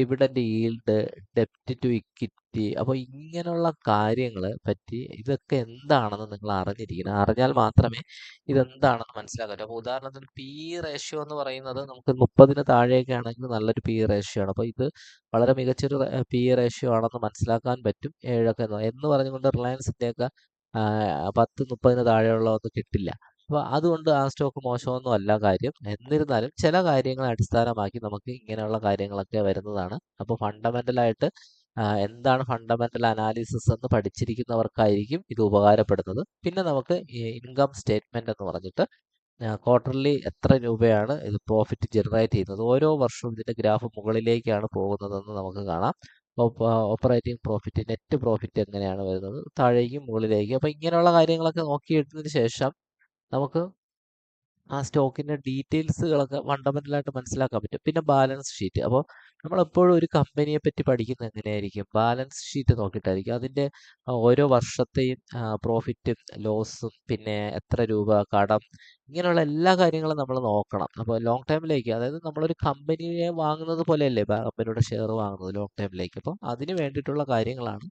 ഡിവിഡൻഡ് ഈൽഡ് ഡെപ്റ്റ് ടു ഇക്വിറ്റി അപ്പോൾ ഇങ്ങനെയുള്ള കാര്യങ്ങൾ പറ്റി ഇതൊക്കെ എന്താണെന്ന് നിങ്ങൾ അറിഞ്ഞിരിക്കണം. അറിഞ്ഞാൽ മാത്രമേ ഇതെന്താണെന്ന് മനസ്സിലാക്കാൻ അപ്പോൾ ഉദാഹരണത്തിന് പി റേഷ്യോ എന്ന് പറയുന്നത് നമുക്ക് മുപ്പതിന് താഴെയൊക്കെ ആണെങ്കിൽ നല്ലൊരു പി റേഷ്യോ ആണ്. അപ്പോൾ ഇത് വളരെ മികച്ചൊരു പി റേഷ്യോ ആണെന്ന് മനസ്സിലാക്കാൻ പറ്റും ഏഴൊക്കെ എന്ന്. പറഞ്ഞുകൊണ്ട് റിലയൻസിന്റെയൊക്കെ പത്ത് മുപ്പതിന് താഴെയുള്ള ഒന്നും കിട്ടില്ല. അപ്പോൾ അതുകൊണ്ട് ആ സ്റ്റോക്ക് മോശമൊന്നും അല്ല കാര്യം. എന്നിരുന്നാലും ചില കാര്യങ്ങളെ അടിസ്ഥാനമാക്കി നമുക്ക് ഇങ്ങനെയുള്ള കാര്യങ്ങളൊക്കെ വരുന്നതാണ്. അപ്പോൾ ഫണ്ടമെന്റലായിട്ട് എന്താണ് ഫണ്ടമെന്റൽ അനാലിസിസ് എന്ന് പഠിച്ചിരിക്കുന്നവർക്കായിരിക്കും ഇത് ഉപകാരപ്പെടുന്നത്. പിന്നെ നമുക്ക് ഇൻകം സ്റ്റേറ്റ്മെന്റ് എന്ന് പറഞ്ഞിട്ട് ക്വാർട്ടർലി എത്ര രൂപയാണ് ഇത് പ്രോഫിറ്റ് ജനറേറ്റ് ചെയ്യുന്നത്? ഓരോ വർഷവും ഇതിന്റെ ഗ്രാഫ് മുകളിലേക്കാണ് പോകുന്നതെന്ന് നമുക്ക് കാണാം. ഓപ്പറേറ്റിംഗ് പ്രോഫിറ്റ് നെറ്റ് പ്രോഫിറ്റ് എങ്ങനെയാണ് വരുന്നത്? താഴേക്കും മുകളിലേക്കും. അപ്പോൾ ഇങ്ങനെയുള്ള കാര്യങ്ങളൊക്കെ നോക്കിയിട്ടതിന് ശേഷം നമുക്ക് ആ സ്റ്റോക്കിന്റെ ഡീറ്റെയിൽസുകളൊക്കെ ഫണ്ടമെന്റലായിട്ട് മനസ്സിലാക്കാൻ പറ്റും. പിന്നെ ബാലൻസ് ഷീറ്റ്. അപ്പോൾ നമ്മളെപ്പോഴും ഒരു കമ്പനിയെ പറ്റി പഠിക്കുന്നത് എങ്ങനെയായിരിക്കും? ബാലൻസ് ഷീറ്റ് നോക്കിയിട്ടായിരിക്കും. അതിന്റെ ഓരോ വർഷത്തെയും പ്രോഫിറ്റും ലോസും പിന്നെ എത്ര രൂപ കടം ഇങ്ങനെയുള്ള എല്ലാ കാര്യങ്ങളും നമ്മൾ നോക്കണം. അപ്പോൾ ലോങ് ടൈമിലേക്ക് അതായത് നമ്മളൊരു കമ്പനിയെ വാങ്ങുന്നത് പോലെയല്ലേ? കമ്പനിയുടെ ഷെയർ വാങ്ങുന്നത് ലോങ് ടൈമിലേക്ക്. അപ്പോൾ അതിന് വേണ്ടിയിട്ടുള്ള കാര്യങ്ങളാണ്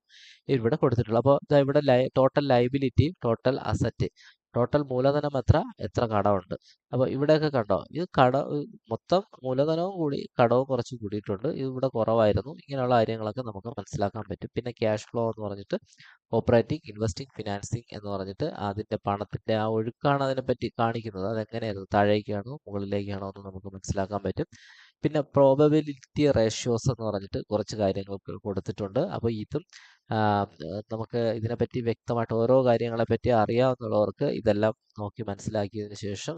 ഇവിടെ കൊടുത്തിട്ടുള്ളത്. അപ്പോൾ ഇവിടെ total liability total asset. Total മൂലധനം എത്ര എത്ര കടമുണ്ട്? അപ്പോൾ ഇവിടെയൊക്കെ കണ്ടോ ഇത് കട മൊത്തം മൂലധനവും കൂടി കടവും കുറച്ച് കൂടിയിട്ടുണ്ട്. ഇത് ഇവിടെ കുറവായിരുന്നു. ഇങ്ങനെയുള്ള കാര്യങ്ങളൊക്കെ നമുക്ക് മനസ്സിലാക്കാൻ പറ്റും. പിന്നെ ക്യാഷ് ഫ്ലോ എന്ന് പറഞ്ഞിട്ട് ഓപ്പറേറ്റിംഗ് ഇൻവെസ്റ്റിംഗ് ഫിനാൻസിങ് എന്ന് പറഞ്ഞിട്ട് അതിന്റെ പണത്തിന്റെ ആ ഒഴുക്കാണ് അതിനെപ്പറ്റി കാണിക്കുന്നത്. അതെങ്ങനെയായിരുന്നു? താഴേക്കാണോ മുകളിലേക്കാണോ എന്ന് നമുക്ക് മനസ്സിലാക്കാൻ പറ്റും. പിന്നെ പ്രോബബിലിറ്റി റേഷ്യോസ് എന്ന് പറഞ്ഞിട്ട് കുറച്ച് കാര്യങ്ങൾ കൊടുത്തിട്ടുണ്ട്. അപ്പോൾ ഇതും നമുക്ക് ഇതിനെപ്പറ്റി വ്യക്തമായിട്ട് ഓരോ കാര്യങ്ങളെപ്പറ്റി അറിയാവുന്നവർക്ക് ഇതെല്ലാം നോക്കി മനസ്സിലാക്കിയതിന് ശേഷം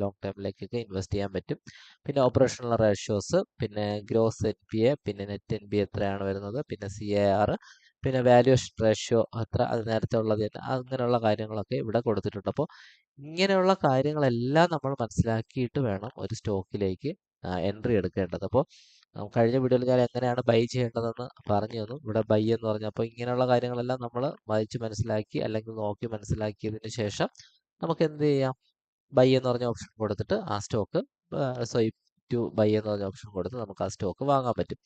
ലോങ് ടൈമിലേക്കൊക്കെ ഇൻവെസ്റ്റ് ചെയ്യാൻ പറ്റും. പിന്നെ ഓപ്പറേഷണൽ റേഷ്യോസ് പിന്നെ ഗ്രോസ് എൻ പി എ പിന്നെ നെറ്റ് എൻ പി എത്രയാണ് വരുന്നത് പിന്നെ സി എ ആർ പിന്നെ വാല്യുവേഷൻ റേഷ്യോ അത്ര അത് നേരത്തെ ഉള്ളത് അങ്ങനെയുള്ള കാര്യങ്ങളൊക്കെ ഇവിടെ കൊടുത്തിട്ടുണ്ട്. അപ്പോൾ ഇങ്ങനെയുള്ള കാര്യങ്ങളെല്ലാം നമ്മൾ മനസ്സിലാക്കിയിട്ട് വേണം ഒരു സ്റ്റോക്കിലേക്ക് എൻട്രി എടുക്കേണ്ടത്. അപ്പോൾ കഴിഞ്ഞ വീഡിയോയിൽ ഞാൻ എങ്ങനെയാണ് ബൈ ചെയ്യേണ്ടതെന്ന് പറഞ്ഞു തന്നു ഇവിടെ ബൈ എന്ന് പറഞ്ഞു അപ്പോൾ ഇങ്ങനെയുള്ള കാര്യങ്ങളെല്ലാം നമ്മൾ വായിച്ച് മനസ്സിലാക്കി അല്ലെങ്കിൽ നോക്കി മനസ്സിലാക്കിയതിന് ശേഷം നമുക്ക് എന്ത് ചെയ്യാം? ബൈ എന്ന് പറഞ്ഞ ഓപ്ഷൻ കൊടുത്തിട്ട് ആ സ്റ്റോക്ക് സ്വൈപ്പ് ടു ബൈ എന്ന് പറഞ്ഞ ഓപ്ഷൻ കൊടുത്ത് നമുക്ക് ആ സ്റ്റോക്ക് വാങ്ങാൻ പറ്റും.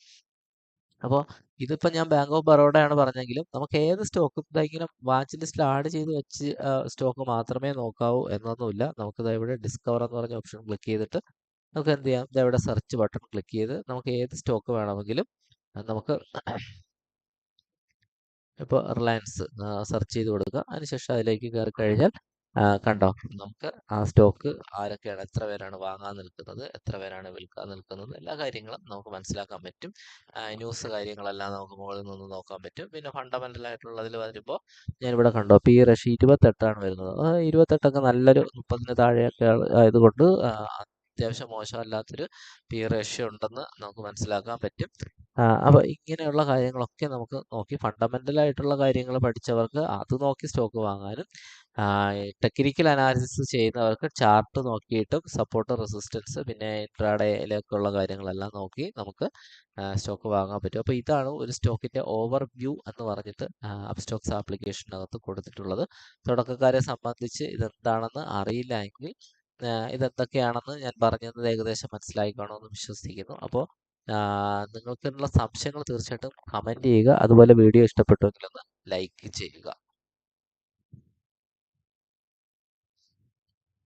അപ്പോൾ ഇതിപ്പോൾ ഞാൻ ബാങ്ക് ഓഫ് ബറോഡയാണ് പറഞ്ഞെങ്കിലും നമുക്ക് ഏത് സ്റ്റോക്കും ഇങ്ങനെ വാച്ച് ലിസ്റ്റിൽ ആഡ് ചെയ്ത് വെച്ച് സ്റ്റോക്ക് മാത്രമേ നോക്കാവൂ എന്നൊന്നുമില്ല. നമുക്ക് ഇവിടെ ഡിസ്കവർ എന്ന് പറഞ്ഞ ഓപ്ഷൻ ക്ലിക്ക് ചെയ്തിട്ട് നമുക്ക് എന്ത് ചെയ്യാം? ഇതവിടെ സെർച്ച് ബട്ടൺ ക്ലിക്ക് ചെയ്ത് നമുക്ക് ഏത് സ്റ്റോക്ക് വേണമെങ്കിലും നമുക്ക് ഇപ്പോൾ റിലയൻസ് സെർച്ച് ചെയ്ത് കൊടുക്കുക. അതിനുശേഷം അതിലേക്ക് കയറി കഴിഞ്ഞാൽ കണ്ടോ? നമുക്ക് ആ സ്റ്റോക്ക് ആരൊക്കെയാണ് എത്ര പേരാണ് വാങ്ങാൻ നിൽക്കുന്നത് എത്ര പേരാണ് വിൽക്കാൻ നിൽക്കുന്നത് എല്ലാ കാര്യങ്ങളും നമുക്ക് മനസ്സിലാക്കാൻ പറ്റും. ന്യൂസ് കാര്യങ്ങളെല്ലാം നമുക്ക് മുകളിൽ നിന്ന് നോക്കാൻ പറ്റും. പിന്നെ ഫണ്ടമെന്റൽ ആയിട്ടുള്ളതിൽ വരുമ്പോൾ ഞാനിവിടെ കണ്ടോ പി റഷി ഇരുപത്തെട്ടാണ് വരുന്നത്. ഇരുപത്തെട്ടൊക്കെ നല്ലൊരു മുപ്പതിന് താഴെയൊക്കെ ആയതുകൊണ്ട് അത്യാവശ്യം മോശമല്ലാത്തൊരു പി റേഷ്യോ ഉണ്ടെന്ന് നമുക്ക് മനസ്സിലാക്കാൻ പറ്റും. അപ്പോൾ ഇങ്ങനെയുള്ള കാര്യങ്ങളൊക്കെ നമുക്ക് നോക്കി ഫണ്ടമെന്റൽ ആയിട്ടുള്ള കാര്യങ്ങൾ പഠിച്ചവർക്ക് അത് നോക്കി സ്റ്റോക്ക് വാങ്ങാനും ടെക്നിക്കൽ അനാലിസിസ് ചെയ്യുന്നവർക്ക് ചാർട്ട് നോക്കിയിട്ടും സപ്പോർട്ട് റെസിസ്റ്റൻസ് പിന്നെ ഇൻട്രാഡേയിലേക്കുള്ള കാര്യങ്ങളെല്ലാം നോക്കി നമുക്ക് സ്റ്റോക്ക് വാങ്ങാൻ പറ്റും. അപ്പോൾ ഇതാണ് ഒരു സ്റ്റോക്കിന്റെ ഓവർ വ്യൂ എന്ന് പറഞ്ഞിട്ട് അപ് സ്റ്റോക്സ് ആപ്ലിക്കേഷനകത്ത് കൊടുത്തിട്ടുള്ളത്. തുടക്കക്കാരെ സംബന്ധിച്ച് ഇതെന്താണെന്ന് അറിയില്ല എങ്കിൽ ഇതെന്തൊക്കെയാണെന്ന് ഞാൻ പറഞ്ഞത് ഏകദേശം മനസ്സിലായി കാണുമെന്ന് വിശ്വസിക്കുന്നു അപ്പോൾ നിങ്ങൾക്കുള്ള സംശയങ്ങൾ തീർച്ചയായിട്ടും കമന്റ് ചെയ്യുക. അതുപോലെ വീഡിയോ ഇഷ്ടപ്പെട്ടുവെങ്കിൽ ഒന്ന് ലൈക്ക് ചെയ്യുക.